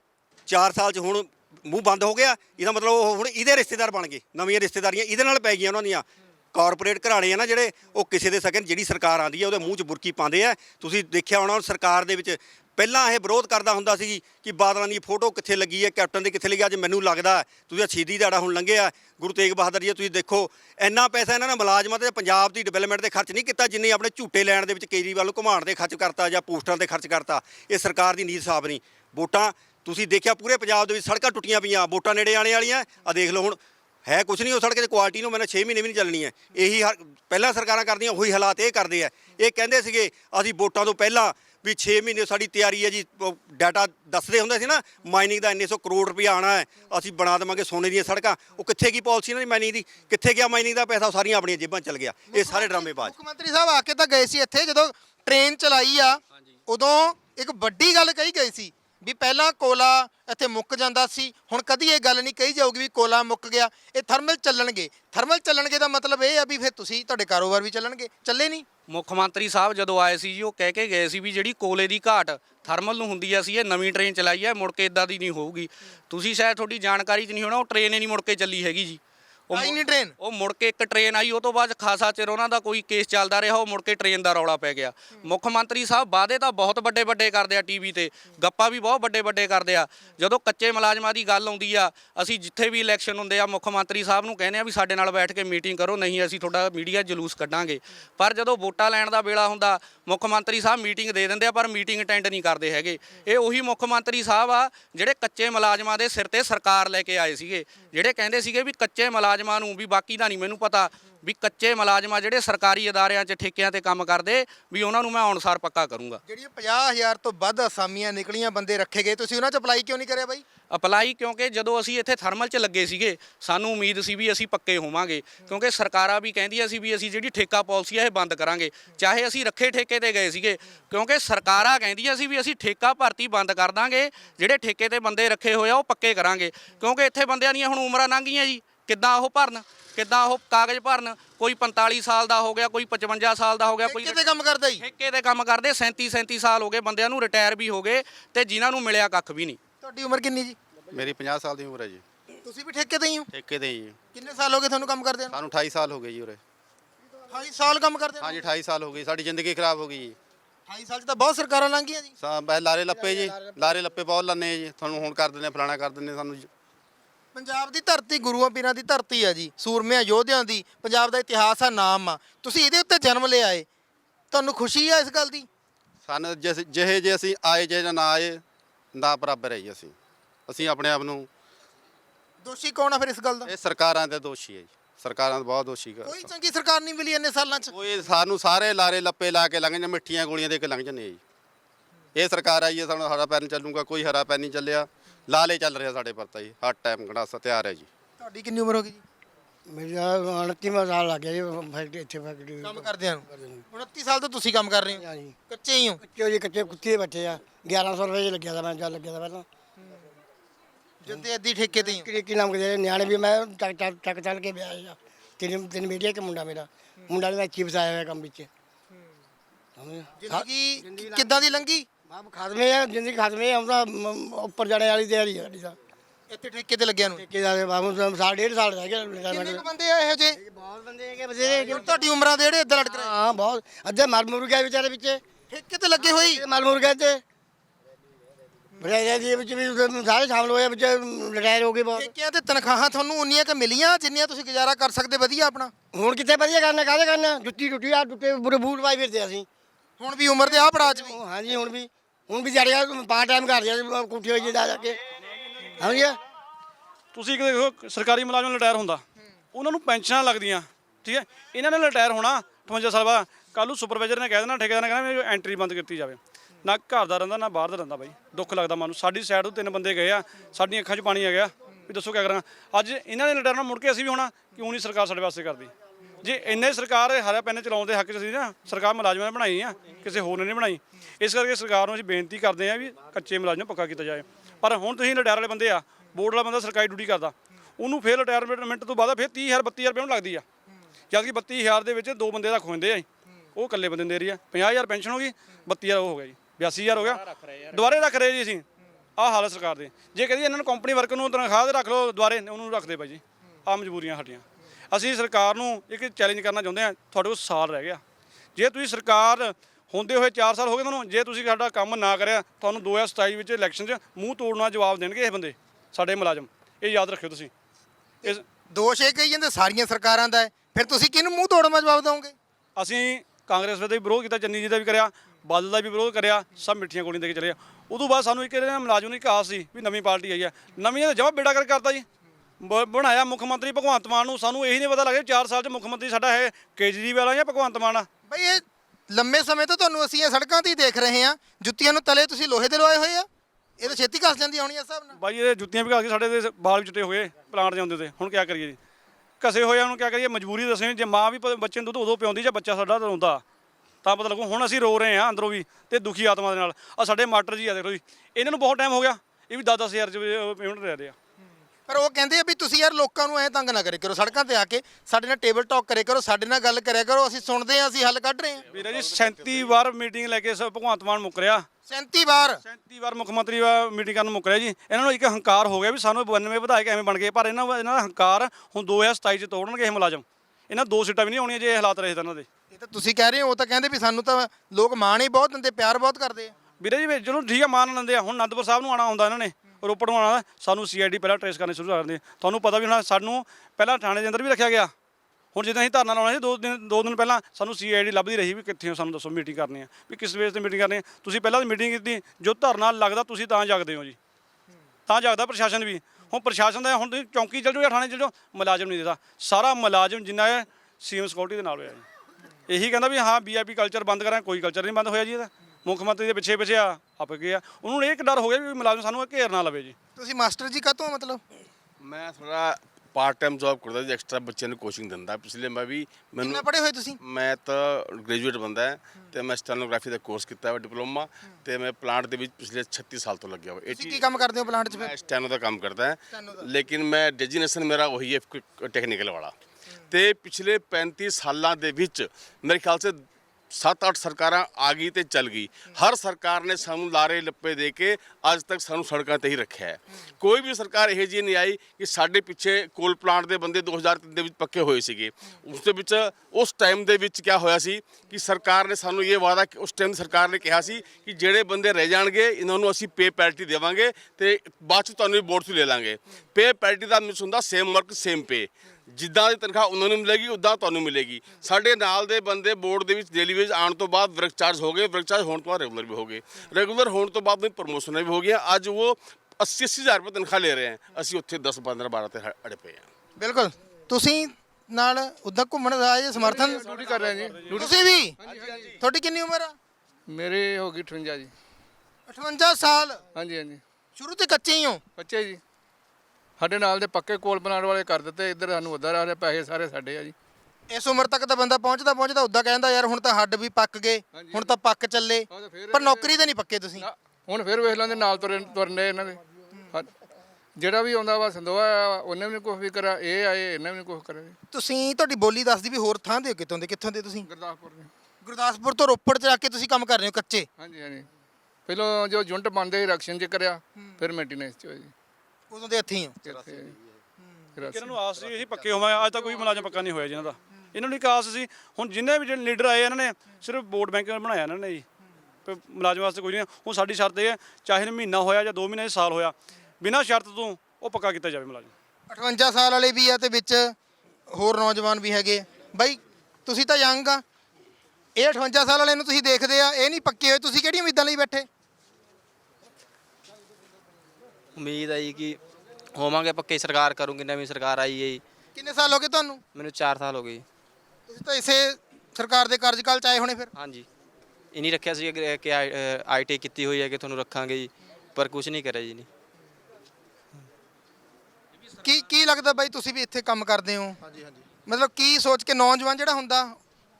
A: 4 ਸਾਲ 'ਚ ਹੁਣ ਮੂੰਹ ਬੰਦ ਹੋ ਗਿਆ, ਇਹਦਾ ਮਤਲਬ ਉਹ ਹੁਣ ਇਹਦੇ ਰਿਸ਼ਤੇਦਾਰ ਬਣ ਗਏ, ਨਵੀਆਂ ਰਿਸ਼ਤੇਦਾਰੀਆਂ ਇਹਦੇ ਨਾਲ ਪੈ ਗਈਆਂ ਉਹਨਾਂ ਦੀਆਂ। ਕਾਰਪੋਰੇਟ ਘਰਾਣੇ ਆ ਨਾ ਜਿਹੜੇ, ਉਹ ਕਿਸੇ ਦੇ ਸਕਣ ਜਿਹੜੀ ਸਰਕਾਰ ਆਂਦੀ ਹੈ ਉਹਦੇ ਮੂੰਹ 'ਚ ਬੁਰਕੀ ਪਾਉਂਦੇ ਆ। ਤੁਸੀਂ ਦੇਖਿਆ ਹੋਣਾ ਹੁਣ ਸਰਕਾਰ ਦੇ ਵਿੱਚ ਪਹਿਲਾਂ ਇਹ ਵਿਰੋਧ ਕਰਦਾ ਹੁੰਦਾ ਸੀ ਕਿ ਬਾਦਲਾਂ ਦੀ ਫੋਟੋ ਕਿੱਥੇ ਲੱਗੀ ਹੈ, ਕੈਪਟਨ ਦੀ ਕਿੱਥੇ ਲੱਗੀ ਹੈ? ਅੱਜ ਮੈਨੂੰ ਲੱਗਦਾ ਤੁਸੀਂ ਸ਼ਹੀਦੀ ਦਿਹਾੜਾ ਹੁਣ ਲੰਘਿਆ ਗੁਰੂ ਤੇਗ ਬਹਾਦਰ ਜੀ, ਤੁਸੀਂ ਦੇਖੋ, ਇੰਨਾ ਪੈਸਾ ਇਹਨਾਂ ਨੇ ਮੁਲਾਜ਼ਮਾਂ ਤੇ ਪੰਜਾਬ ਦੀ ਡਿਵੈਲਪਮੈਂਟ ਤੇ ਖਰਚ ਨਹੀਂ ਕੀਤਾ, ਜਿੰਨੇ ਆਪਣੇ ਝੂਟੇ ਲੈਣ ਦੇ ਵਿੱਚ ਕੇਜਰੀਵਾਲ ਨੂੰ ਘੁਮਾਉਣ ਤੇ ਖਰਚ ਕਰਤਾ ਜਾਂ ਪੋਸਟਰਾਂ ਤੇ ਖਰਚ ਕਰਤਾ। ਇਹ ਸਰਕਾਰ ਦੀ ਨੀਤ ਸਾਫ਼ ਨਹੀਂ। ਵੋਟਾਂ ਤੁਸੀਂ ਦੇਖਿਆ ਪੂਰੇ ਪੰਜਾਬ ਦੇ ਵਿੱਚ ਸੜਕਾਂ ਟੁੱਟੀਆਂ ਪਈਆਂ ਵੋਟਾਂ ਨੇੜੇ ਆਣੇ ਵਾਲੀਆਂ ਆ ਦੇਖ ਲਓ ਹੁਣ ਹੈ ਕੁਛ ਨਹੀਂ ਉਹ ਸੜਕ ਦੀ ਕੁਆਲਿਟੀ ਨੂੰ ਮੈਨੇ 6 ਮਹੀਨੇ ਵੀ ਨਹੀਂ ਚੱਲਣੀ ਹੈ। ਇਹੀ ਹਰ- ਪਹਿਲਾਂ ਸਰਕਾਰਾਂ ਕਰਦੀਆਂ ਉਹੀ ਹਾਲਾਤ ਇਹ ਕਰਦੇ ਆ। ਇਹ ਕਹਿੰਦੇ ਸੀਗੇ ਅਸੀਂ ਵੋਟਾਂ ਤੋਂ ਪਹਿਲਾਂ ਵੀ 6 ਮਹੀਨੇ ਸਾਡੀ ਤਿਆਰੀ ਹੈ ਜੀ ਡਾਟਾ ਦੱਸਦੇ ਹੁੰਦੇ ਸੀ ਨਾ ਮਾਈਨਿੰਗ ਦਾ ਇੰਨੇ ਸੌ ਕਰੋੜ ਰੁਪਇਆ ਆਣਾ ਹੈ ਅਸੀਂ ਬਣਾ ਦੇਵਾਂਗੇ ਸੋਨੇ ਦੀਆਂ ਸੜਕਾਂ। ਉਹ ਕਿੱਥੇ ਗਈ ਪਾਲਿਸੀ ਇਹਨਾਂ ਦੀ ਮਾਈਨਿੰਗ ਦੀ? ਕਿੱਥੇ ਗਿਆ ਮਾਈਨਿੰਗ ਦਾ ਪੈਸਾ? ਉਹ ਸਾਰੀਆਂ ਆਪਣੀਆਂ ਜੇਬਾਂ 'ਚ ਚਲ ਗਿਆ। ਇਹ ਸਾਰੇ ਡਰਾਮੇਬਾਜ਼
B: ਮੁੱਖ ਮੰਤਰੀ ਸਾਹਿਬ ਆ ਕੇ ਤਾਂ ਗਏ ਸੀ ਇੱਥੇ ਜਦੋਂ ਟ੍ਰੇਨ ਚਲਾਈ ਆ ਉਦੋਂ ਇੱਕ ਵੱਡੀ ਗੱਲ ਕਹੀ ਗਈ ਸੀ ਵੀ ਪਹਿਲਾਂ ਕੋਲਾ ਇੱਥੇ ਮੁੱਕ ਜਾਂਦਾ ਸੀ, ਹੁਣ ਕਦੀ ਇਹ ਗੱਲ ਨਹੀਂ ਕਹੀ ਜਾਊਗੀ ਵੀ ਕੋਲਾ ਮੁੱਕ ਗਿਆ। ਇਹ ਥਰਮਲ ਚੱਲਣਗੇ। ਥਰਮਲ ਚੱਲਣਗੇ ਦਾ ਮਤਲਬ ਇਹ ਆ ਵੀ ਫਿਰ ਤੁਸੀਂ ਤੁਹਾਡੇ ਕਾਰੋਬਾਰ ਵੀ ਚੱਲਣਗੇ। ਚੱਲੇ ਨਹੀਂ।
G: ਮੁੱਖ ਮੰਤਰੀ ਸਾਹਿਬ ਜਦੋਂ ਆਏ ਸੀ ਜੀ, ਉਹ ਕਹਿ ਕੇ ਗਏ ਸੀ ਵੀ ਜਿਹੜੀ ਕੋਲੇ ਦੀ ਘਾਟ ਥਰਮਲ ਨੂੰ ਹੁੰਦੀ ਆ ਸੀ, ਇਹ ਨਵੀਂ ਟ੍ਰੇਨ ਚਲਾਈ ਹੈ ਮੁੜ ਕੇ ਇਦਾਂ ਦੀ ਨਹੀਂ ਹੋਊਗੀ। ਤੁਸੀਂ ਸ਼ਾਇਦ ਤੁਹਾਡੀ ਜਾਣਕਾਰੀ 'ਚ ਨਹੀਂ ਹੋਣਾ, ਉਹ ਟ੍ਰੇਨ ਹੀ ਨਹੀਂ ਮੁੜ ਕੇ ਚੱਲੀ ਹੈਗੀ ਜੀ। ਉਹ
B: ਆਈ ਨਹੀਂ ਟ੍ਰੇਨ
G: ਉਹ ਮੁੜ ਕੇ ਇੱਕ ਟ੍ਰੇਨ ਆਈ ਉਹ ਤੋਂ ਬਾਅਦ ਖਾਸਾ ਚਿਰ ਉਹਨਾਂ ਦਾ ਕੋਈ ਕੇਸ ਚੱਲਦਾ ਰਿਹਾ ਉਹ ਮੁੜ ਕੇ ਟ੍ਰੇਨ ਦਾ ਰੌਲਾ ਪੈ ਗਿਆ। ਮੁੱਖ ਮੰਤਰੀ ਸਾਹਿਬ ਵਾਅਦੇ ਤਾਂ ਬਹੁਤ ਵੱਡੇ ਵੱਡੇ ਕਰਦੇ ਆ ਟੀਵੀ ਤੇ ਗੱਪਾਂ ਵੀ ਬਹੁਤ ਵੱਡੇ ਵੱਡੇ ਕਰਦੇ ਆ। ਜਦੋਂ ਕੱਚੇ ਮੁਲਾਜ਼ਮਾਂ ਦੀ ਗੱਲ ਆਉਂਦੀ ਆ ਅਸੀਂ ਜਿੱਥੇ ਵੀ ਇਲੈਕਸ਼ਨ ਹੁੰਦੇ ਆ ਮੁੱਖ ਮੰਤਰੀ ਸਾਹਿਬ ਨੂੰ ਕਹਿੰਦੇ ਆ ਵੀ ਸਾਡੇ ਨਾਲ ਬੈਠ ਕੇ ਮੀਟਿੰਗ ਕਰੋ ਨਹੀਂ ਅਸੀਂ ਤੁਹਾਡਾ ਮੀਡੀਆ ਜਲੂਸ ਕੱਢਾਂਗੇ। ਪਰ ਜਦੋਂ ਵੋਟਾਂ ਲੈਣ ਦਾ ਵੇਲਾ ਹੁੰਦਾ ਮੁੱਖ ਮੰਤਰੀ ਸਾਹਿਬ ਮੀਟਿੰਗ ਦੇ ਦਿੰਦੇ ਆ ਪਰ ਮੀਟਿੰਗ ਅਟੈਂਡ ਨਹੀਂ ਕਰਦੇ ਹੈਗੇ। ਇਹ ਉਹੀ ਮੁੱਖ ਮੰਤਰੀ ਸਾਹਿਬ ਆ ਜਿਹੜੇ ਕੱਚੇ ਮੁਲਾਜ਼ਮਾਂ ਦੇ ਸਿਰ ਤੇ ਸਰਕਾਰ ਲੈ ਕੇ ਆਏ ਸੀਗੇ ਜਿਹੜੇ ਕਹਿੰਦੇ ਸੀਗੇ ਵੀ ਕੱਚੇ ਮੁਲਾਜ਼ਮਾਂ ਨੂੰ ਵੀ ਬਾਕੀ ਦਾ ਨਹੀਂ ਮੈਨੂੰ ਪਤਾ ਵੀ ਕੱਚੇ ਮੁਲਾਜ਼ਮਾਂ ਜਿਹੜੇ ਸਰਕਾਰੀ ਅਦਾਰਿਆਂ 'ਚ ਠੇਕਿਆਂ ਤੇ ਕੰਮ ਕਰਦੇ ਵੀ ਉਹਨਾਂ ਨੂੰ ਮੈਂ ਅਨੁਸਾਰ ਪੱਕਾ ਕਰੂੰਗਾ।
B: ਜਿਹੜੀਆਂ 50000 ਤੋਂ ਵੱਧ ਅਸਾਮੀਆਂ ਨਿਕਲੀਆਂ ਬੰਦੇ ਰੱਖੇ ਗਏ ਤੁਸੀਂ ਉਹਨਾਂ 'ਚ ਅਪਲਾਈ ਕਿਉਂ ਨਹੀਂ ਕਰਿਆ ਬਾਈ?
G: ਅਪਲਾਈ ਕਿਉਂਕਿ ਜਦੋਂ ਅਸੀਂ ਇੱਥੇ ਥਰਮਲ 'ਚ ਲੱਗੇ ਸੀਗੇ ਸਾਨੂੰ ਉਮੀਦ ਸੀ ਵੀ ਅਸੀਂ ਪੱਕੇ ਹੋਵਾਂਗੇ। ਕਿਉਂਕਿ ਸਰਕਾਰਾਂ ਵੀ ਕਹਿੰਦੀਆਂ ਸੀ ਵੀ ਅਸੀਂ ਜਿਹੜੀ ਠੇਕਾ ਪਾਲਿਸੀ ਹੈ ਇਹ ਬੰਦ ਕਰਾਂਗੇ। ਚਾਹੇ ਅਸੀਂ ਰੱਖੇ ਠੇਕੇ ਤੇ ਗਏ ਸੀਗੇ ਕਿਉਂਕਿ ਸਰਕਾਰਾਂ ਕਹਿੰਦੀਆਂ ਸੀ ਵੀ ਅਸੀਂ ਠੇਕਾ ਭਰਤੀ ਬੰਦ ਕਰ ਦਾਂਗੇ ਜਿਹੜੇ ਠੇਕੇ ਤੇ ਬੰਦੇ ਰੱਖੇ ਹੋਏ ਆ ਉਹ ਪੱਕੇ ਕਰਾਂਗੇ। ਕਿਉਂਕਿ ਇੱਥੇ ਬੰਦਿਆਂ ਦੀਆਂ ਹੁਣ ਉਮਰਾਂ ਲੰਘ ਗਈਆਂ ਜੀ। ਕਿੱਦਾਂ ਉਹ ਭਰਨ ਕਿੱਦਾਂ ਉਹ ਕਾਗਜ਼ ਭਰਨ ਕੋਈ 45 ਸਾਲ ਦਾ ਹੋ ਗਿਆ ਕੋਈ 55 ਸਾਲ ਦਾ ਹੋ ਗਿਆ ਕੋਈ
B: ਕਿਤੇ ਕੰਮ ਕਰਦਾ ਜੀ।
G: ਠੇਕੇ ਤੇ ਕੰਮ ਕਰਦੇ 37 37 ਸਾਲ ਹੋ ਗਏ ਬੰਦਿਆਂ ਨੂੰ ਰਿਟਾਇਰ ਵੀ ਹੋ ਗਏ ਤੇ ਜਿਨ੍ਹਾਂ ਨੂੰ ਮਿਲਿਆ ਕੱਖ ਵੀ ਨਹੀਂ।
B: ਤੁਹਾਡੀ ਉਮਰ ਕਿੰਨੀ ਜੀ?
C: ਮੇਰੀ 50 ਸਾਲ ਦੀ ਉਮਰ ਹੈ ਜੀ।
B: ਤੁਸੀਂ ਵੀ ਠੇਕੇ ਤੇ ਹੀ ਹੋ?
C: ਠੇਕੇ ਦੇ ਜੀ।
B: ਕਿੰਨੇ ਸਾਲ ਹੋ ਗਏ ਤੁਹਾਨੂੰ ਕੰਮ ਕਰਦਿਆਂ ਨੂੰ?
C: ਸਾਨੂੰ 28 ਸਾਲ ਹੋ ਗਏ ਜੀ ਉਰੇ।
B: 28 ਸਾਲ ਕੰਮ ਕਰਦੇ
C: ਹਾਂਜੀ 28 ਸਾਲ ਹੋ ਗਏ ਸਾਡੀ ਜ਼ਿੰਦਗੀ ਖਰਾਬ ਹੋ ਗਈ ਜੀ।
B: 28 ਸਾਲ 'ਚ ਤਾਂ ਬਹੁਤ ਸਰਕਾਰਾਂ ਲੰਘ ਗਈਆਂ ਜੀ।
C: ਸਾ ਬੈ ਲਾਰੇ ਲੱਪੇ ਜੀ। ਲਾਰੇ ਲੱਪੇ ਬਹੁਤ ਲੰਨੇ ਜੀ। ਤੁਹਾਨੂੰ ਹੁਣ ਕਰ ਦਿੰਦੇ ਆ, ਫਲਾਣਾ ਕਰ ਦਿੰਦੇ ਸਾਨੂੰ।
B: ਪੰਜਾਬ ਦੀ ਧਰਤੀ ਗੁਰੂਆਂ ਪੀਰਾਂ ਦੀ ਧਰਤੀ ਹੈ ਜੀ ਸੂਰਮਿਆਂ ਯੋਧਿਆਂ ਦੀ ਪੰਜਾਬ ਦਾ ਇਤਿਹਾਸ ਆ ਨਾਮ ਆ। ਤੁਸੀਂ ਇਹਦੇ ਉੱਤੇ ਜਨਮ ਲਿਆ ਏ। ਤੁਹਾਨੂੰ ਖੁਸ਼ੀ ਆ ਇਸ ਗੱਲ ਦੀ?
C: ਸਾਨੂੰ ਜਿਸ ਜਿਹੇ ਜੇ ਅਸੀਂ ਆਏ ਜੇ ਨਾ ਆਏ ਨਾ ਬਰਾਬਰ ਹੈ ਜੀ ਅਸੀਂ। ਅਸੀਂ ਆਪਣੇ ਆਪ ਨੂੰ
B: ਦੋਸ਼ੀ ਕੌਣ ਆ ਫਿਰ ਇਸ ਗੱਲ ਦਾ?
C: ਇਹ ਸਰਕਾਰਾਂ ਦੇ ਦੋਸ਼ੀ ਹੈ ਜੀ। ਸਰਕਾਰਾਂ ਦੇ ਬਹੁਤ ਦੋਸ਼ੀ ਕਰ
B: ਕੋਈ ਚੰਗੀ ਸਰਕਾਰ ਨਹੀਂ ਮਿਲੀ ਇੰਨੇ ਸਾਲਾਂ 'ਚ?
C: ਕੋਈ ਸਾਨੂੰ ਸਾਰੇ ਲਾਰੇ ਲੱਪੇ ਲਾ ਕੇ ਲੰਘ ਜਾਂ ਮਿੱਠੀਆਂ ਗੋਲੀਆਂ ਦੇ ਕੇ ਲੰਘ ਜਾਂਦੇ ਆ ਜੀ। ਇਹ ਸਰਕਾਰ ਆਈ ਹੈ ਸਾਨੂੰ ਹਰਾ ਪੈਨ ਚੱਲੂਗਾ ਕੋਈ ਹਰਾ ਪੈਨ ਨਹੀਂ ਚੱਲਿਆ। ਲਾਲੇ ਚੱਲ ਰਿਹਾ ਸਾਡੇ ਪਰ ਤਾਂ ਜੀ ਹਰ ਟਾਈਮ ਗੰਡਾਸਾ ਤਿਆਰ ਹੈ ਜੀ।
B: ਤੁਹਾਡੀ ਕਿੰਨੀ ਉਮਰ ਹੋ ਗਈ ਜੀ?
H: ਮੇਰਾ 29ਵਾਂ ਸਾਲ ਲੱਗ ਗਿਆ ਜੀ ਫੈਕਟਰੀ ਇੱਥੇ ਫੈਕਟਰੀ
B: ਕੰਮ ਕਰਦਿਆਂ ਨੂੰ? 29 ਸਾਲ ਤੋਂ ਤੁਸੀਂ ਕੰਮ ਕਰ ਰਹੇ ਹੋ?
H: ਹਾਂਜੀ
B: ਕੱਚੇ ਹੀ ਹੋ?
H: ਕੱਚੇ ਜੀ ਕੱਚੇ ਕੁੱਤੇ ਬੈਠੇ ਆ। 1100 ਰੁਪਏ 'ਚ ਲੱਗਿਆ ਦਾ ਮੈਂ ਚੱਲ ਲੱਗਿਆ ਦਾ ਪਹਿਲਾਂ।
B: ਜਿੱਦੇ ਅੱਧੀ ਠੇਕੇ ਤੇ ਹੀ ਹੋ?
H: ਕਿ ਕੀ ਨਾਮ ਕਰਦੇ ਨਿਆਣੇ ਵੀ ਮੈਂ ਚੱਕ ਚੱਕ ਚੱਕ ਚੱਲ ਕੇ ਵਿਆਹ ਆ ਤਿੰਨ ਤਿੰਨ ਬੇਟੀਆਂ ਇੱਕ ਮੁੰਡਾ ਮੇਰਾ। ਮੁੰਡਾ ਮੈਂ ਇੱਥੇ ਵਸਾਇਆ ਹੋਇਆ ਕੰਮ ਵਿੱਚ।
B: ਜ਼ਿੰਦਗੀ ਕਿੱਦਾਂ ਦੀ ਲੰਗੀ
H: ਬਾਪ ਖਾਦਮੇ ਆ ਜ਼ਿੰਦਗੀ ਖਾਦਮੇ ਆਉਂਦਾ ਮ- ਉੱਪਰ ਜਾਣੇ ਵਾਲੀ ਤਿਆਰੀ ਆ ਸਾਡੀ ਤਾਂ।
B: ਇੱਥੇ ਠੇਕੇ ਤੇ ਲੱਗਿਆ ਨੂੰ?
H: ਠੇਕੇਦਾਰ ਬਾਬੂ ਸਾਲ ਡੇਢ ਸਾਲ ਰਹਿ ਗਿਆ
B: ਕਿੰਨੇ ਕੁ ਬੰਦੇ ਆ ਇਹੋ ਜਿਹੇ?
H: ਬਹੁਤ ਬੰਦੇ ਹੈਗੇ
B: ਹੁਣ ਤੁਹਾਡੀ ਉਮਰਾਂ ਦੇ ਜਿਹੜੇ ਇੱਧਰ ਲਟਕ ਰਹੇ?
H: ਹਾਂ ਬਹੁਤ। ਅੱਧੇ ਮਰ ਮੁਰ ਗਏ ਵਿਚਾਰੇ ਵਿੱਚ
B: ਠੇਕੇ ਤੇ ਲੱਗੇ ਹੋਈ
H: ਮਰ ਮੁਰ ਗਏ ਤੇ ਬਰੇਜਾ ਦੀ ਵਿੱਚ ਵੀ ਉਹਦੇ ਸਾਰੇ ਸ਼ਾਮਲ ਹੋਏ ਵਿੱਚ ਰਿਟਾਇਰ ਹੋ ਗਏ ਬਹੁਤ।
B: ਠੇਕਿਆਂ ਤੇ ਤਨਖਾਹਾਂ ਤੁਹਾਨੂੰ ਉਨੀਆਂ ਕ ਮਿਲੀਆਂ ਜਿੰਨੀਆਂ ਤੁਸੀਂ ਗੁਜ਼ਾਰਾ ਕਰ ਸਕਦੇ ਵਧੀਆ ਆਪਣਾ।
H: ਹੁਣ ਕਿੱਥੇ ਵਧੀਆ ਕਰਨਾ ਕਾਹਦੇ ਕਰਨਾ? ਜੁੱਤੀ ਟੁੱਟੀ ਆ ਟੁੱਟੇ ਬੁਰੇ ਬੂਟ ਪਾਈ ਫਿਰਦੇ ਅਸੀਂ।
B: ਹੁਣ ਵੀ ਉਮਰ ਦੇ ਆ ਪੜਾਅ 'ਚ ਵੀ।
H: ਹਾਂਜੀ ਹੁਣ ਵੀ। ਹੁਣ ਵੀ ਜੜਿਆ ਪਾਰਟ ਟਾਈਮ ਕਰਦੇ ਆ ਕੁੱਠੀ ਹੋਈ ਜਾ ਜਾ ਕੇ। ਹਾਂਜੀ
I: ਤੁਸੀਂ ਇੱਕ ਦੇਖੋ, ਸਰਕਾਰੀ ਮੁਲਾਜ਼ਮ ਰਿਟਾਇਰ ਹੁੰਦਾ। ਉਹਨਾਂ ਨੂੰ ਪੈਨਸ਼ਨਾਂ ਲੱਗਦੀਆਂ, ਠੀਕ ਹੈ? ਇਹਨਾਂ ਨੇ ਰਿਟਾਇਰ ਹੋਣਾ 58 ਸਾਲ ਬਾਅਦ। ਕੱਲ ਨੂੰ ਸੁਪਰਵਾਈਜ਼ਰ ਨੇ ਕਹਿ ਦੇਣਾ, ਠੇਕੇਦਾਰ ਨੇ ਕਹਿਣਾ, ਵੀ ਐਂਟਰੀ ਬੰਦ ਕੀਤੀ ਜਾਵੇ। ਨਾ ਘਰ ਦਾ ਰਹਿੰਦਾ, ਨਾ ਬਾਹਰ ਦਾ ਰਹਿੰਦਾ ਬਾਈ। ਦੁੱਖ ਲੱਗਦਾ ਮਨ ਨੂੰ। ਸਾਡੀ ਸਾਈਡ ਤੋਂ ਤਿੰਨ ਬੰਦੇ ਗਏ ਆ, ਸਾਡੀਆਂ ਅੱਖਾਂ 'ਚ ਪਾਣੀ ਆ ਗਿਆ। ਵੀ ਦੱਸੋ ਕਿਆ ਕਰਾਂ ਅੱਜ ਇਹਨਾਂ ਨੇ ਰਿਟਾਇਰ ਨਾਲ ਮੁੜ ਕੇ ਅਸੀਂ ਵੀ ਹੋਣਾ, ਕਿਉਂ ਨਹੀਂ ਸਰਕਾਰ ਸਾਡੇ ਵਾਸਤੇ ਕਰਦੀ? ਜੇ ਇੰਨੇ ਸਰਕਾਰ ਹਰਾ ਪੈਨ ਚਲਾਉਣ ਦੇ ਹੱਕ 'ਚ ਸੀ ਨਾ ਸਰਕਾਰ ਮੁਲਾਜ਼ਮਾਂ ਨੇ ਬਣਾਈ ਆ, ਕਿਸੇ ਹੋਰ ਨੇ ਨਹੀਂ ਬਣਾਈ। ਇਸ ਕਰਕੇ ਸਰਕਾਰ ਨੂੰ ਅਸੀਂ ਬੇਨਤੀ ਕਰਦੇ ਆ ਵੀ ਕੱਚੇ ਮੁਲਾਜ਼ਮ ਪੱਕਾ ਕੀਤਾ ਜਾਏ। ਪਰ ਹੁਣ ਤੁਸੀਂ ਰਿਟਾਇਰ ਵਾਲੇ ਬੰਦੇ ਆ, ਬੋਰਡ ਵਾਲਾ ਬੰਦਾ ਸਰਕਾਰੀ ਡਿਊਟੀ ਕਰਦਾ। ਉਹਨੂੰ ਫਿਰ ਰਿਟਾਇਰਮੈਂਟ ਤੋਂ ਬਾਅਦ ਫਿਰ 30000 32000 ਰੁਪਏ ਉਹਨੂੰ ਲੱਗਦੀ ਆ। ਜਦ ਕਿ 32000 ਦੇ ਵਿੱਚ ਦੋ ਬੰਦੇ ਰੱਖ ਹੁੰਦੇ ਆ ਜੀ। ਉਹ ਇਕੱਲੇ ਬੰਦੇ ਦੇ ਰਹੀ ਆ। 50000 ਪੈਨਸ਼ਨ ਹੋ ਗਈ 32000 ਉਹ ਹੋ ਗਿਆ ਜੀ। 82000 ਹੋ ਗਿਆ। ਦੁਬਾਰੇ ਰੱਖ ਰਹੇ ਜੀ ਅਸੀਂ। ਆਹ ਹਾਲਤ ਸਰਕਾਰ ਦੇ। ਜੇ ਕਹਦੀ ਇਹਨਾਂ ਨੂੰ ਕੰਪਨੀ ਵਰਕਰ ਨੂੰ ਤਨਖਾਹ ਤੇ ਰੱਖ ਲਓ, ਦੁਬਾਰੇ ਉਹਨੂੰ ਰੱਖਦੇ ਭਾਈ ਜੀ। ਆ ਮਜਬੂਰੀਆਂ ਸਾਡੀਆਂ। ਅਸੀਂ ਸਰਕਾਰ ਨੂੰ ਇੱਕ ਚੈਲੰਜ ਕਰਨਾ ਚਾਹੁੰਦੇ ਆ ਤੁਹਾਡੇ ਕੋਲ ਸਾਲ ਰਹਿ ਗਿਆ। ਜੇ ਤੁਸੀਂ ਸਰਕਾਰ ਹੁੰਦੇ ਹੋਏ 4 ਸਾਲ ਹੋ ਗਏ ਤੁਹਾਨੂੰ ਜੇ ਤੁਸੀਂ ਸਾਡਾ ਕੰਮ ਨਾ ਕਰਿਆ ਤੁਹਾਨੂੰ 2027 ਵਿੱਚ ਇਲੈਕਸ਼ਨ 'ਚ ਮੂੰਹ ਤੋੜਨਾ ਜਵਾਬ ਦੇਣਗੇ ਇਹ ਬੰਦੇ ਸਾਡੇ ਮੁਲਾਜ਼ਮ। ਇਹ ਯਾਦ ਰੱਖਿਓ ਤੁਸੀਂ। ਇਸ
B: ਦੋਸ਼ ਇਹ ਕਹੀ ਜਾਂਦੇ ਸਾਰੀਆਂ ਸਰਕਾਰਾਂ ਦਾ ਹੈ। ਫਿਰ ਤੁਸੀਂ ਕਿਹਨੂੰ ਮੂੰਹ ਤੋੜਨ ਜਵਾਬ ਦਿਓਗੇ?
I: ਅਸੀਂ ਕਾਂਗਰਸ ਦਾ ਵੀ ਵਿਰੋਧ ਕੀਤਾ ਚੰਨੀ ਜੀ ਦਾ ਵੀ ਕਰਿਆ ਬਾਦਲ ਦਾ ਵੀ ਵਿਰੋਧ ਕਰਿਆ ਸਭ ਮਿੱਠੀਆਂ ਗੋਲੀਆਂ ਦੇ ਕੇ ਚਲੇ ਆ ਉਦੋਂ ਬਾਅਦ ਸਾਨੂੰ ਇੱਕ ਮੁਲਾਜ਼ਮ ਨੂੰ ਇੱਕ ਆਸ ਸੀ ਵੀ ਨਵੀਂ ਪਾਰਟੀ ਆਈ ਹੈ। ਨਵੀਂ ਦਾ ਜਵਾਬ ਬੇੜਾ ਕਰ ਕਰਤਾ ਜੀ। ਬ- ਬਣਾਇਆ ਮੁੱਖ ਮੰਤਰੀ ਭਗਵੰਤ ਮਾਨ ਨੂੰ। ਸਾਨੂੰ ਇਹੀ ਨਹੀਂ ਪਤਾ ਲੱਗਿਆ 4 ਸਾਲ 'ਚ ਮੁੱਖ ਮੰਤਰੀ ਸਾਡਾ ਹੈ ਕੇਜਰੀਵਾਲ ਆ ਜਾਂ ਭਗਵੰਤ ਮਾਨ ਆ।
B: ਬਈ ਇਹ ਲੰਮੇ ਸਮੇਂ ਤੋਂ ਤੁਹਾਨੂੰ ਅਸੀਂ ਇਹ ਸੜਕਾਂ ਤੇ ਹੀ ਦੇਖ ਰਹੇ ਹਾਂ। ਜੁੱਤੀਆਂ ਨੂੰ ਤਲੇ ਤੁਸੀਂ ਲੋਹੇ ਦੇ ਲਵਾਏ ਹੋਏ ਆ। ਇਹ ਤਾਂ ਛੇਤੀ ਘਸ ਜਾਂਦੀ ਹੋਣੀ ਇਸ ਹਿਸਾਬ ਨਾਲ।
I: ਬਾਈ ਇਹ ਜੁੱਤੀਆਂ ਵੀ ਘਾ ਕੇ ਸਾਡੇ ਦੇ ਬਾਲ ਵੀ ਚਿੱਟੇ ਹੋਏ ਪਲਾਂਟ ਜਾਂਦੇ ਤੇ ਹੁਣ ਕੀ ਕਰੀਏ ਜੀ? ਘਸੇ ਹੋਏ ਉਹਨੂੰ ਕੀ ਕਰੀਏ? ਮਜਬੂਰੀ ਦੱਸੇ ਜੇ ਮਾਂ ਵੀ ਪ- ਬੱਚੇ ਨੂੰ ਦੁੱਧ ਉਦੋਂ ਪਿਆਉਂਦੀ ਜਾਂ ਬੱਚਾ ਸਾਡਾ ਰੋਂਦਾ। ਤਾਂ ਪਤਾ ਲੱਗੂ ਹੁਣ ਅਸੀਂ ਰੋ ਰਹੇ ਹਾਂ ਅੰਦਰੋਂ ਵੀ ਤੇ ਦੁਖੀ ਆਤਮਾ ਦੇ ਨਾਲ। ਆ ਸਾਡੇ ਮਾਸਟਰ ਜੀ ਆ ਦੇਖੋ ਜੀ। ਇਹਨਾਂ ਨੂੰ ਬਹੁਤ ਟਾਈਮ ਹੋ ਗਿਆ। ਇਹ ਵੀ 10-10000 ਚ ਪੇਮੈਂਟ ਦੇ ਰਹੇ ਆ।
B: ਪਰ ਉਹ ਕਹਿੰਦੇ ਆ ਵੀ ਤੁਸੀਂ ਯਾਰ ਲੋਕਾਂ ਨੂੰ ਐ ਤੰਗ ਨਾ ਕਰੇ ਕਰੋ ਸੜਕਾਂ ਤੇ ਆ ਕੇ ਸਾਡੇ ਨਾਲ ਟੇਬਲ ਟਾਕ ਕਰੇ ਕਰੋ ਸਾਡੇ ਨਾਲ ਗੱਲ ਕਰਿਆ ਕਰੋ ਅਸੀਂ ਸੁਣਦੇ ਆ ਅਸੀਂ ਹੱਲ ਕੱਢ ਰਹੇ ਹਾਂ।
I: ਵੀਰੇ ਜੀ 37 ਵਾਰ ਮੀਟਿੰਗ ਲੈ ਕੇ ਸ ਭਗਵੰਤ ਮਾਨ ਮੁੱਕਰਿਆ।
B: 37 ਵਾਰ।
I: 37 ਵਾਰ ਮੁੱਖ ਮੰਤਰੀ ਮੀਟਿੰਗ ਕਰਨ ਨੂੰ ਮੁੱਕਰਿਆ ਜੀ। ਇਹਨਾਂ ਨੂੰ ਇੱਕ ਹੰਕਾਰ ਹੋ ਗਿਆ ਵੀ ਸਾਨੂੰ 92 ਵਿਧਾਇਕ ਐਵੇਂ ਬਣ ਗਏ ਪਰ ਇਹਨਾਂ ਇਹਨਾਂ ਦਾ ਹੰਕਾਰ ਹੁਣ 2027 ਚ ਤੋੜਨਗੇ ਇਹ ਮੁਲਾਜ਼ਮ। ਇਹਨਾਂ ਦੋ ਸੀਟਾਂ ਵੀ ਨਹੀਂ ਆਉਣੀਆਂ ਜੇ ਇਹ ਹਾਲਾਤ ਰਹੇ ਤਾਂ ਇਹਨਾਂ ਦੇ।
B: ਇਹ ਤਾਂ ਤੁਸੀਂ ਕਹਿ ਰਹੇ ਹੋ ਉਹ ਤਾਂ ਕਹਿੰਦੇ ਵੀ ਸਾਨੂੰ ਤਾਂ ਲੋਕ ਮਾਣ ਹੀ ਬਹੁਤ ਦਿੰਦੇ ਪਿਆਰ ਬਹੁਤ ਕਰਦੇ ਆ।
I: ਵੀਰੇ ਜੀ ਚਲੋ ਠੀਕ ਆ ਮਾਨ ਲੈਂਦੇ ਆ। ਹੁਣ ਅਨੰਦਪੁਰ ਸਾਹਿਬ ਨੂੰ ਆਣਾ ਹੁੰਦਾ ਇਹਨਾਂ ਨੇ। ਰੋਪੜ ਨੂੰ ਆਣਾ ਸਾਨੂੰ ਸੀਆਈਡੀ ਪਹਿਲਾਂ ਟਰੇਸ ਕਰਨੇ ਸ਼ੁਰੂ ਕਰ ਦਿੰਦੇ। ਤੁਹਾਨੂੰ ਪਤਾ ਵੀ ਹੁਣ ਸਾਨੂੰ ਪਹਿਲਾਂ ਥਾਣੇ ਦੇ ਅੰਦਰ ਵੀ ਰੱਖਿਆ ਗਿਆ। ਹੁਣ ਜਿੱਦਾਂ ਅਸੀਂ ਧਰਨਾ ਲਾਉਣਾ ਸੀ, ਦੋ ਦਿਨ ਦੋ ਦਿਨ ਪਹਿਲਾਂ ਸਾਨੂੰ ਸੀਆਈਡੀ ਲੱਭਦੀ ਰਹੀ ਵੀ ਕਿੱਥੇ ਹੋ, ਸਾਨੂੰ ਦੱਸੋ ਮੀਟਿੰਗ ਕਰਨੀ ਆ। ਵੀ ਕਿਸ ਵੇਸ ਤੇ ਮੀਟਿੰਗ ਕਰਨੀ ਆ। ਤੁਸੀਂ ਪਹਿਲਾਂ ਤਾਂ ਮੀਟਿੰਗ ਕੀਤੀ, ਜੋ ਧਰਨਾ ਲੱਗਦਾ ਤੁਸੀਂ ਤਾਂ ਜਾਗਦੇ ਹੋ ਜੀ। ਤਾਂ ਜਾਗਦਾ ਪ੍ਰਸ਼ਾਸਨ ਵੀ। ਹੁਣ ਪ੍ਰਸ਼ਾਸਨ ਦਾ ਹੁਣ ਤੁਸੀਂ ਚੌਂਕੀ ਚਲ ਜਾਓ ਜਾਂ ਥਾਣੇ ਚਲ ਜਾਓ, ਮੁਲਾਜ਼ਮ ਨਹੀਂ ਦੇਦਾ ਸਾਰਾ ਮੁਲਾਜ਼ਮ ਜਿੰਨਾ ਹੈ ਸੀਐਮ ਸਿਕਿਉਰਿਟੀ ਦੇ ਨਾਲ ਹੋਇਆ ਜੀ। ਇਹੀ ਕਹਿੰਦਾ ਵੀ ਹਾਂ ਵੀਆਈਪੀ ਕਲਚਰ ਬੰਦ ਕਰਾਂ, ਕੋਈ ਕਲਚਰ ਨਹੀਂ ਬੰਦ ਹੋਇਆ ਜੀ ਇਹਦਾ। ਮੁੱਖ ਮੰਤਰੀ ਦੇ ਪਿੱਛੇ ਪਿੱਛੇ ਆ ਆਪ ਗਏ ਆ। ਉਹਨੂੰ ਇਹ ਡਰ ਹੋ ਗਿਆ ਵੀ ਮੁਲਾਜ਼ਮ ਸਾਨੂੰ ਘੇਰ ਨਾ ਲਵੇ ਜੀ।
B: ਤੁਸੀਂ ਮਾਸਟਰ ਜੀ ਕਾਹਤੋਂ ਆ ਮਤਲਬ?
D: ਮੈਂ ਥੋੜਾ ਪਾਰਟ ਟਾਈਮ ਜੌਬ ਕਰਦਾ ਜੀ ਐਕਸਟਰਾ ਬੱਚਿਆਂ ਨੂੰ ਕੋਚਿੰਗ ਦਿੰਦਾ। ਪਿਛਲੇ ਮੈਂ ਵੀ
B: ਕਿੰਨਾ
D: ਮੈਨੂੰ
B: ਪੜ੍ਹੇ ਹੋਏ ਤੁਸੀਂ?
D: ਮੈਂ ਤਾਂ ਗ੍ਰੈਜੂਏਟ ਬੰਦਾ ਹੈ ਤੇ ਮੈਂ ਸਟੈਨੋਗ੍ਰਾਫੀ ਦਾ ਕੋਰਸ ਕੀਤਾ ਹੈ ਡਿਪਲੋਮਾ ਤੇ ਮੈਂ ਪਲਾਂਟ ਦੇ ਵਿੱਚ ਪਿਛਲੇ 36 ਸਾਲ ਤੋਂ ਲੱਗਿਆ ਹੋਇਆ
B: ਤੁਸੀਂ ਕੀ ਕੰਮ ਕਰਦੇ ਹੋ ਪਲਾਂਟ 'ਚ ਫਿਰ?
D: ਮੈਂ ਸਟੈਨੋ ਦਾ ਕੰਮ ਕਰਦਾ ਹੈ। ਲੇਕਿਨ ਮੈਂ ਡੈਜੀਨੇਸ਼ਨ ਮੇਰਾ ਉਹੀ ਹੈ ਟੈਕਨੀਕਲ ਵਾਲਾ। ਤੇ ਪਿਛਲੇ 35 ਸਾਲਾਂ ਦੇ ਵਿੱਚ ਮੇਰੇ ਖਿਆਲ ਸੇ 7-8 ਸਰਕਾਰਾਂ ਆ ਗਈ ਤੇ ਚੱਲ ਗਈ। ਹਰ ਸਰਕਾਰ ਨੇ ਸਾਨੂੰ ਲਾਰੇ ਲੱਪੇ ਦੇ ਕੇ ਅੱਜ ਤੱਕ ਸਾਨੂੰ ਸੜਕਾਂ ਤੇ ਹੀ ਰੱਖਿਆ ਹੈ। ਕੋਈ ਵੀ ਸਰਕਾਰ ਇਹੋ ਜਿਹੀ ਨਹੀਂ ਆਈ ਕਿ ਸਾਡੇ ਪਿੱਛੇ ਕੋਲ ਪਲਾਂਟ ਦੇ ਬੰਦੇ 2003 ਦੇ ਵਿੱਚ ਪੱਕੇ ਹੋਏ ਸੀਗੇ। ਉਸ ਦੇ ਵਿੱਚ, ਉਸ ਟਾਈਮ ਦੇ ਵਿੱਚ ਕੀ ਹੋਇਆ ਸੀ ਕਿ ਸਰਕਾਰ ਨੇ ਸਾਨੂੰ ਇਹ ਵਾਅਦਾ ਉਸ ਟਾਈਮ ਸਰਕਾਰ ਨੇ ਕਿਹਾ ਸੀ ਕਿ ਜਿਹੜੇ ਬੰਦੇ ਰਹਿ ਜਾਣਗੇ, ਇਹਨਾਂ ਨੂੰ ਅਸੀਂ ਪੇ ਪੈਲਟੀ ਦੇਵਾਂਗੇ ਤੇ ਬਾਅਦ ਚ ਤੁਹਾਨੂੰ ਵੀ ਬੋਰਡ ਤੋਂ ਲੈ ਲਾਂਗੇ। ਪੇ ਪੈਲਟੀ ਦਾ ਮਿਸ ਹੁੰਦਾ ਸੇਮ ਵਰਕ ਸੇਮ ਪੇ ਜਿੱਦਾਂ ਦੀ ਤਨਖਾਹ ਉਹਨਾਂ ਨੂੰ ਮਿਲੇਗੀ ਉਦਾਂ ਤੁਹਾਨੂੰ ਮਿਲੇਗੀ। ਸਾਡੇ ਨਾਲ ਦੇ ਬੰਦੇ ਬੋਰਡ ਦੇ ਵਿੱਚ ਡੇਲੀ ਵੇਜ ਆਉਣ ਤੋਂ ਬਾਅਦ ਵਰਕ ਚਾਰਜ ਹੋ ਗਏ ਵਰਕ ਚਾਰਜ ਹੋਣ ਤੋਂ ਬਾਅਦ ਰੈਗੂਲਰ ਵੀ ਹੋ ਗਏ। ਰੈਗੂਲਰ ਹੋਣ ਤੋਂ ਬਾਅਦ ਵੀ ਪ੍ਰਮੋਸ਼ਨਾਂ ਵੀ ਹੋ ਗਈਆਂ। ਅੱਜ ਉਹ 80 ਅੱਸੀ ਹਜ਼ਾਰ ਰੁਪਏ ਤਨਖਾਹ ਲੈ ਰਹੇ ਹਨ ਅਸੀਂ ਉੱਥੇ 10 15 12 ਤੇ ਅੜੇ ਪਏ ਹਾਂ
B: ਬਿਲਕੁਲ। ਤੁਸੀਂ ਨਾਲ ਉਦਾਂ ਘੁੰਮਣ ਦਾ ਜੇ ਸਮਰਥਨ
E: ਡਿਊਟੀ ਕਰ ਰਹੇ ਜੀ।
B: ਤੁਸੀਂ ਵੀ? ਤੁਹਾਡੀ ਕਿੰਨੀ ਉਮਰ ਆ?
E: ਮੇਰੇ ਹੋ ਗਈ 58 ਜੀ।
B: 58 ਸਾਲ।
E: ਹਾਂਜੀ ਹਾਂਜੀ।
B: ਸ਼ੁਰੂ ਤੇ ਕੱਚੇ ਹੀ ਹੋ?
E: ਬੱਚੇ ਜੀ। ਸਾਡੇ ਨਾਲ ਦੇ ਪੱਕੇ ਕੋਲ ਬਣਾਉਣ ਵਾਲੇ ਕਰ ਦਿੱਤੇ ਇੱਧਰ ਸਾਨੂੰ ਉਧਰ ਆ ਰਹੇ ਪੈਸੇ ਸਾਰੇ ਸਾਡੇ ਆ ਜੀ।
B: ਇਸ ਉਮਰ ਤੱਕ ਤਾਂ ਬੰਦਾ ਪਹੁੰਚਦਾ ਪਹੁੰਚਦਾ ਉਦਾਂ ਕਹਿੰਦਾ ਯਾਰ ਹੁਣ ਤਾਂ ਹੱਡ ਵੀ ਪੱਕ ਗਏ ਹੁਣ ਤਾਂ ਪੱਕ ਚੱਲੇ
E: ਹਾਂ ਤੇ ਫਿਰ
B: ਪਰ ਨੌਕਰੀ ਤੇ ਨਹੀਂ ਪੱਕੇ ਤੁਸੀਂ।
E: ਹੁਣ ਫਿਰ ਵੇਖ ਲੈਂਦੇ ਨਾਲ ਤੁਰਨ ਤੁਰਨੇ ਇਹਨਾਂ ਦੇ। ਹਾਂ। ਜਿਹੜਾ ਵੀ ਆਉਂਦਾ ਵਾ ਸੰਦੋਆ ਉਹਨੇ ਵੀ ਨਹੀਂ ਕੁਝ ਵੀ ਕਰਾ ਇਹ ਆਏ ਇਹਨੇ ਵੀ ਨਹੀਂ ਕੁਝ ਕਰਿਆ। ਜੀ
B: ਤੁਸੀਂ ਤੁਹਾਡੀ ਬੋਲੀ ਦੱਸਦੀ ਵੀ ਹੋਰ ਥਾਂ ਦੇ ਹੋ ਕਿੱਥੋਂ ਦੇ ਕਿੱਥੋਂ ਦੇ ਤੁਸੀਂ?
E: ਗੁਰਦਾਸਪੁਰ ਦੇ।
B: ਗੁਰਦਾਸਪੁਰ ਤੋਂ ਰੋਪੜ ਚ ਆ ਕੇ ਤੁਸੀਂ ਕੰਮ ਕਰ ਰਹੇ ਹੋ ਕੱਚੇ।
E: ਹਾਂਜੀ ਹਾਂਜੀ। ਪਹਿਲਾਂ ਜੋ ਯੂਨਿਟ ਬਣਦੇ ਇਲੈਕਸ਼ਨ ਚ ਕਰਿਆ ਫਿਰ ਮੇਨਟੇਨੈਂਸ ਚ ਹੋਇਆ ਜੀ।
B: ਉਦੋਂ ਦੇ ਹੱਥੀਂ ਹੋ
E: ਇੱਥੇ ਜੀ। ਫਿਰ
I: ਇਹਨਾਂ ਨੂੰ ਆਸ ਸੀ ਅਸੀਂ ਪੱਕੇ ਹੋਵਾਂਗੇ ਅੱਜ ਤੱਕ ਕੋਈ ਮੁਲਾਜ਼ਮ ਪੱਕਾ ਨਹੀਂ ਹੋਇਆ ਜੀ ਇਹਨਾਂ ਦਾ। ਇਹਨਾਂ ਨੂੰ ਇੱਕ ਆਸ ਸੀ ਹੁਣ ਜਿੰਨੇ ਵੀ ਜਿਹੜੇ ਲੀਡਰ ਆਏ ਇਹਨਾਂ ਨੇ ਸਿਰਫ ਵੋਟ ਬੈਂਕ ਬਣਾਇਆ ਇਹਨਾਂ ਨੇ ਜੀ। ਤੇ ਮੁਲਾਜ਼ਮ ਵਾਸਤੇ ਕੋਈ ਨਹੀਂ ਹੁਣ ਸਾਡੀ ਸ਼ਰਤ ਇਹ ਹੈ ਚਾਹੇ ਨੂੰ ਮਹੀਨਾ ਹੋਇਆ ਜਾਂ 2 ਮਹੀਨੇ ਜਾਂ ਸਾਲ ਹੋਇਆ ਬਿਨਾਂ ਸ਼ਰਤ ਤੋਂ ਉਹ ਪੱਕਾ ਕੀਤਾ ਜਾਵੇ ਮੁਲਾਜ਼ਮ।
B: 58 ਸਾਲ ਵਾਲੇ ਵੀ ਆ ਤੇ ਵਿੱਚ ਹੋਰ ਨੌਜਵਾਨ ਵੀ ਹੈਗੇ। ਬਾਈ ਤੁਸੀਂ ਤਾਂ ਯੰਗ ਆ। ਇਹ 58 ਸਾਲ ਵਾਲੇ ਨੂੰ ਤੁਸੀਂ ਦੇਖਦੇ ਆ ਇਹ ਨਹੀਂ ਪੱਕੇ ਹੋਏ ਤੁਸੀਂ ਕਿਹੜੀਆਂ ਉਮੀਦਾਂ ਲਈ ਬੈਠੇ?
J: ਉਮੀਦ ਹੈ ਜੀ ਕਿ ਹੋਵਾਂਗੇ ਪੱਕੇ ਸਰਕਾਰ ਕਰੂਗੀ ਨਵੀਂ ਸਰਕਾਰ ਆਈ ਹੈ ਜੀ।
B: ਕਿੰਨੇ ਸਾਲ ਹੋ ਗਏ ਤੁਹਾਨੂੰ?
J: ਮੈਨੂੰ 4 ਸਾਲ ਹੋ ਗਏ ਜੀ।
B: ਤੁਸੀਂ ਤਾਂ ਇਸੇ ਸਰਕਾਰ ਦੇ ਕਾਰਜਕਾਲ ਚ ਆਏ ਹੋਣੇ ਫਿਰ?
J: ਹਾਂਜੀ। ਇਹ ਨਹੀਂ ਰੱਖਿਆ ਸੀ ਕਿ- ਕਿ ਆਈਟੀ ਕੀਤੀ ਹੋਈ ਹੈ ਕਿ ਤੁਹਾਨੂੰ ਰੱਖਾਂਗੇ ਜੀ ਪਰ ਕੁਝ ਨਹੀਂ ਕਰਿਆ ਜੀ ਨਹੀਂ।
B: ਕੀ ਕੀ ਲੱਗਦਾ ਬਾਈ ਤੁਸੀਂ ਵੀ ਇੱਥੇ ਕੰਮ ਕਰਦੇ ਹੋ? ਹਾਂਜੀ ਹਾਂਜੀ। ਮਤਲਬ ਕੀ ਸੋਚ ਕੇ ਨੌਜਵਾਨ ਜਿਹੜਾ ਹੁੰਦਾ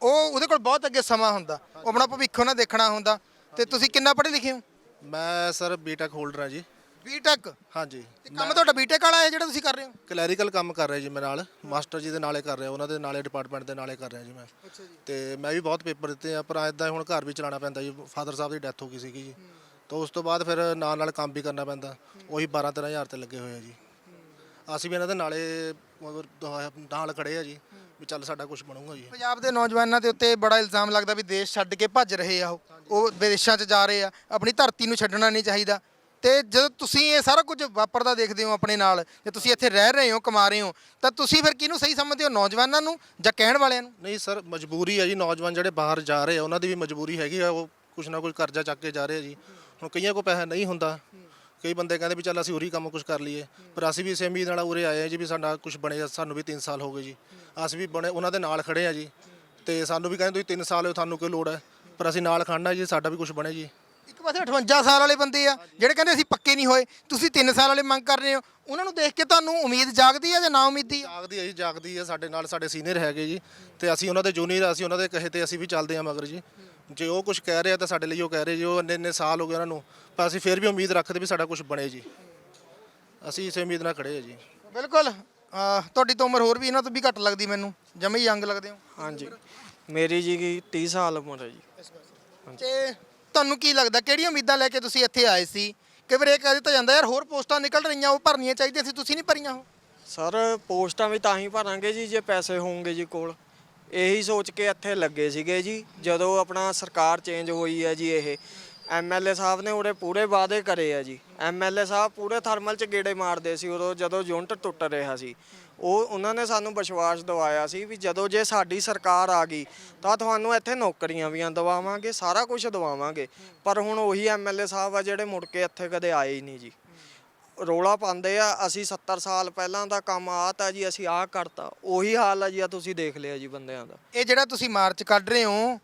B: ਉਹ ਉਹਦੇ ਕੋਲ ਬਹੁਤ ਅੱਗੇ ਸਮਾਂ ਹੁੰਦਾ। ਉਹ ਆਪਣਾ ਭਵਿੱਖ ਉਹਨਾਂ ਦੇਖਣਾ ਹੁੰਦਾ। ਤੇ ਤੁਸੀਂ ਕਿੰਨਾ ਪੜ੍ਹੇ ਲਿਖੇ ਹੋ?
K: ਮੈਂ ਸਰ ਬੀਟੈਕ ਹੋਲਡਰ ਹਾਂ ਜੀ।
B: ਬੀਟੈਕ
K: ਹਾਂਜੀ।
B: ਤੇ ਕੰਮ ਤੁਹਾਡਾ ਬੀਟੈਕ ਵਾਲਾ ਹੈ ਜਿਹੜਾ ਤੁਸੀਂ ਕਰ ਰਹੇ ਹੋ?
K: ਕਲੈਰੀਕਲ ਕੰਮ ਕਰ ਰਿਹਾ ਜੀ ਮੈਂ ਨਾਲ। ਮਾਸਟਰ ਜੀ ਦੇ ਨਾਲੇ ਕਰ ਰਿਹਾ ਉਹਨਾਂ ਦੇ ਨਾਲੇ ਡਿਪਾਰਟਮੈਂਟ ਦੇ ਨਾਲੇ ਕਰ ਰਿਹਾ ਜੀ ਮੈਂ।
B: ਅੱਛਾ ਜੀ।
K: ਤੇ ਮੈਂ ਵੀ ਬਹੁਤ ਪੇਪਰ ਦਿੱਤੇ ਆ ਪਰ ਐਦਾਂ ਹੁਣ ਘਰ ਵੀ ਚਲਾਉਣਾ ਪੈਂਦਾ ਜੀ। ਫਾਦਰ ਸਾਹਿਬ ਦੀ ਡੈਥ ਹੋ ਗਈ ਸੀਗੀ ਜੀ। ਤਾਂ ਉਸ ਤੋਂ ਬਾਅਦ ਫਿਰ ਨਾਲ ਨਾਲ ਕੰਮ ਵੀ ਕਰਨਾ ਪੈਂਦਾ। ਉਹੀ 12 13000 ਤੇ ਲੱਗੇ ਹੋਏ ਆ ਜੀ। ਅਸੀਂ ਵੀ ਇਹਨਾਂ ਦੇ ਨਾਲੇ ਨਾਲ ਖੜੇ ਆ ਜੀ। ਵੀ ਚੱਲ ਸਾਡਾ ਕੁਝ ਬਣੂਗਾ ਜੀ।
B: ਪੰਜਾਬ ਦੇ ਨੌਜਵਾਨਾਂ ਦੇ ਉੱਤੇ ਬੜਾ ਇਲਜ਼ਾਮ ਲੱਗਦਾ ਵੀ ਦੇਸ਼ ਛੱਡ ਕੇ ਭੱਜ ਰਹੇ ਆ ਉਹ। ਉਹ ਵਿਦੇਸ਼ਾਂ 'ਚ ਜਾ ਰਹੇ ਆ। ਆਪਣੀ ਧਰਤੀ ਨੂੰ ਛੱਡਣਾ ਨਹੀਂ ਚਾਹੀਦਾ। ਤੇ ਜਦੋਂ ਤੁਸੀਂ ਇਹ ਸਾਰਾ ਕੁਝ ਵਾਪਰਦਾ ਦੇਖਦੇ ਹੋ ਆਪਣੇ ਨਾਲ, ਜੇ ਤੁਸੀਂ ਇੱਥੇ ਰਹਿ ਰਹੇ ਹੋ, ਕਮਾ ਰਹੇ ਹੋ, ਤਾਂ ਤੁਸੀਂ ਫਿਰ ਕਿਹਨੂੰ ਸਹੀ ਸਮਝਦੇ ਹੋ? ਨੌਜਵਾਨਾਂ ਨੂੰ ਜਾਂ ਕਹਿਣ ਵਾਲਿਆਂ ਨੂੰ?
K: ਨਹੀਂ ਸਰ, ਮਜਬੂਰੀ ਹੈ ਜੀ, ਨੌਜਵਾਨ ਜਿਹੜੇ ਬਾਹਰ ਜਾ ਰਹੇ ਆ, ਉਹਨਾਂ ਦੀ ਵੀ ਮਜਬੂਰੀ ਹੈਗੀ ਆ, ਉਹ ਕੁਛ ਨਾ ਕੁਛ ਕਰਜ਼ਾ ਚੱਕ ਕੇ ਜਾ ਰਹੇ ਆ ਜੀ। ਹੁਣ ਕਈਆਂ ਕੋਲ ਪੈਸਾ ਨਹੀਂ ਹੁੰਦਾ। ਕਈ ਬੰਦੇ ਕਹਿੰਦੇ ਵੀ ਚੱਲ ਅਸੀਂ ਉਰੀ ਕੰਮ ਕੁਝ ਕਰ ਲਈਏ। ਪਰ ਅਸੀਂ ਵੀ ਇਸੇ ਉਮੀਦ ਨਾਲ ਉਰੇ ਆਏ ਆ ਜੀ ਵੀ ਸਾਡਾ ਕੁਝ ਬਣੇ, ਸਾਨੂੰ ਵੀ 3 ਸਾਲ ਹੋ ਗਏ ਜੀ। ਅਸੀਂ ਵੀ ਬਣੇ, ਉਹਨਾਂ ਦੇ ਨਾਲ ਖੜੇ ਆ ਜੀ। ਤੇ ਸਾਨੂੰ ਵੀ ਕਹਿੰਦੇ ਤੁਸੀਂ 3 ਸਾਲ ਹੋ, ਤੁਹਾਨੂੰ ਕੋਈ ਲੋੜ ਹੈ? ਪਰ ਅਸੀਂ ਨਾਲ ਖੜਨਾ ਜੀ, ਸਾਡਾ ਵੀ ਕੁਝ ਬਣੇ ਜੀ।
B: ਇੱਕ ਪਾਸੇ 58 ਸਾਲ ਵਾਲੇ ਬੰਦੇ ਆ ਜਿਹੜੇ ਕਹਿੰਦੇ ਅਸੀਂ ਪੱਕੇ ਨਹੀਂ ਹੋਏ ਤੁਸੀਂ 3 ਸਾਲ ਵਾਲੇ ਮੰਗ ਕਰ ਰਹੇ ਹੋ। ਉਹਨਾਂ ਨੂੰ ਦੇਖ ਕੇ ਤੁਹਾਨੂੰ ਉਮੀਦ ਜਾਗਦੀ ਹੈ ਜਾਂ ਨਾ ਉਮੀਦੀ? ਆ
K: ਜਾਗਦੀ ਹੈ ਜੀ ਜਾਗਦੀ ਹੈ ਸਾਡੇ ਨਾਲ ਸਾਡੇ ਸੀਨੀਅਰ ਹੈਗੇ ਜੀ। ਤੇ ਅਸੀਂ ਉਹਨਾਂ ਦੇ ਜੂਨੀਅਰ ਅਸੀਂ ਉਹਨਾਂ ਦੇ ਕਹੇ ਤੇ ਅਸੀਂ ਵੀ ਚੱਲਦੇ ਹਾਂ ਮਗਰ ਜੀ। ਜੇ ਉਹ ਕੁਝ ਕਹਿ ਰਹੇ ਆ ਤਾਂ ਸਾਡੇ ਲਈ ਉਹ ਕਹਿ ਰਹੇ ਜੀ ਉਹ ਇੰਨੇ ਇੰਨੇ ਸਾਲ ਹੋ ਗਏ ਉਹਨਾਂ ਨੂੰ। ਪਰ ਅਸੀਂ ਫਿਰ ਵੀ ਉਮੀਦ ਰੱਖਦੇ ਵੀ ਸਾਡਾ ਕੁਝ ਬਣੇ ਜੀ। ਅਸੀਂ ਇਸੇ ਉਮੀਦ ਨਾਲ ਖੜੇ ਆ ਜੀ।
B: ਬਿਲਕੁਲ ਅਹ ਤੁਹਾਡੀ ਤਾਂ ਉਮਰ ਹੋਰ ਵੀ ਇਹਨਾਂ ਤੋਂ ਵੀ ਘੱਟ ਲੱਗਦੀ ਮੈਨੂੰ। ਜਮੇ ਹੀ ਯੰਗ ਲੱਗਦੇ ਹੋ।
F: ਹਾਂਜੀ। ਮੇਰੀ ਜੀ ਕੀ 30 ਸਾਲ ਉਮਰ ਹੈ ਜੀ।
B: ਤੇ ਤੁਹਾਨੂੰ ਕੀ ਲੱਗਦਾ, ਕਿਹੜੀਆਂ ਉਮੀਦਾਂ ਲੈ ਕੇ ਤੁਸੀਂ ਇੱਥੇ ਆਏ ਸੀ? ਕਿ ਫਿਰ ਇਹ ਕਹਿ ਦਿੱਤਾ ਜਾਂਦਾ, ਯਾਰ, ਹੋਰ ਪੋਸਟਾਂ ਨਿਕਲ ਰਹੀਆਂ, ਉਹ ਭਰਨੀਆਂ ਚਾਹੀਦੀਆਂ ਸੀ, ਤੁਸੀਂ ਨਹੀਂ ਭਰੀਆਂ ਉਹ?
F: ਸਰ, ਪੋਸਟਾਂ ਵੀ ਤਾਂ ਹੀ ਭਰਾਂਗੇ ਜੀ, ਜੇ ਪੈਸੇ ਹੋਣਗੇ ਜੀ ਕੋਲ। ਇਹੀ ਸੋਚ ਕੇ ਇੱਥੇ ਲੱਗੇ ਸੀਗੇ ਜੀ, ਜਦੋਂ ਆਪਣਾ ਸਰਕਾਰ ਚੇਂਜ ਹੋਈ ਹੈ ਜੀ ਇਹ। ਐਮਐਲਏ ਸਾਹਿਬ ਨੇ ਉਹਦੇ ਪੂਰੇ ਵਾਅਦੇ ਕਰੇ ਆ ਜੀ। ਐਮਐਲਏ ਸਾਹਿਬ ਪੂਰੇ ਥਰਮਲ ਚ ਗੇੜੇ ਮਾਰਦੇ ਸੀ ਉਦੋਂ ਜਦੋਂ ਯੂਨਿਟ ਟੁੱਟ ਰਿਹਾ ਸੀ। ਉਹ ਉਹਨਾਂ ਨੇ ਸਾਨੂੰ ਵਿਸ਼ਵਾਸ ਦਿਵਾਇਆ ਸੀ ਵੀ ਜਦੋਂ ਜੇ ਸਾਡੀ ਸਰਕਾਰ ਆ ਗਈ ਤਾਂ ਤੁਹਾਨੂੰ ਇੱਥੇ ਨੌਕਰੀਆਂ ਵੀ ਦਵਾਵਾਂਗੇ ਸਾਰਾ ਕੁਝ ਦਵਾਵਾਂਗੇ। ਪਰ ਹੁਣ ਉਹੀ ਐਮਐਲਏ ਸਾਹਿਬ ਆ ਜਿਹੜੇ ਮੁੜ ਕੇ ਇੱਥੇ ਕਦੇ ਆਏ ਹੀ ਨਹੀਂ ਜੀ। ਰੋਲਾ ਪਾਉਂਦੇ ਆ ਅਸੀਂ 70 ਸਾਲ ਪਹਿਲਾਂ ਦਾ ਕੰਮ ਆਤਾ ਜੀ ਅਸੀਂ ਆਹ ਕਰਤਾ। ਉਹੀ ਹਾਲ ਆ ਜੀ ਆ ਤੁਸੀਂ ਦੇਖ ਲਿਆ ਜੀ ਬੰਦਿਆਂ ਦਾ।
B: ਇਹ ਜਿਹੜਾ ਤੁਸੀਂ ਮਾਰਚ ਕੱਢ ਰਹੇ ਹੋ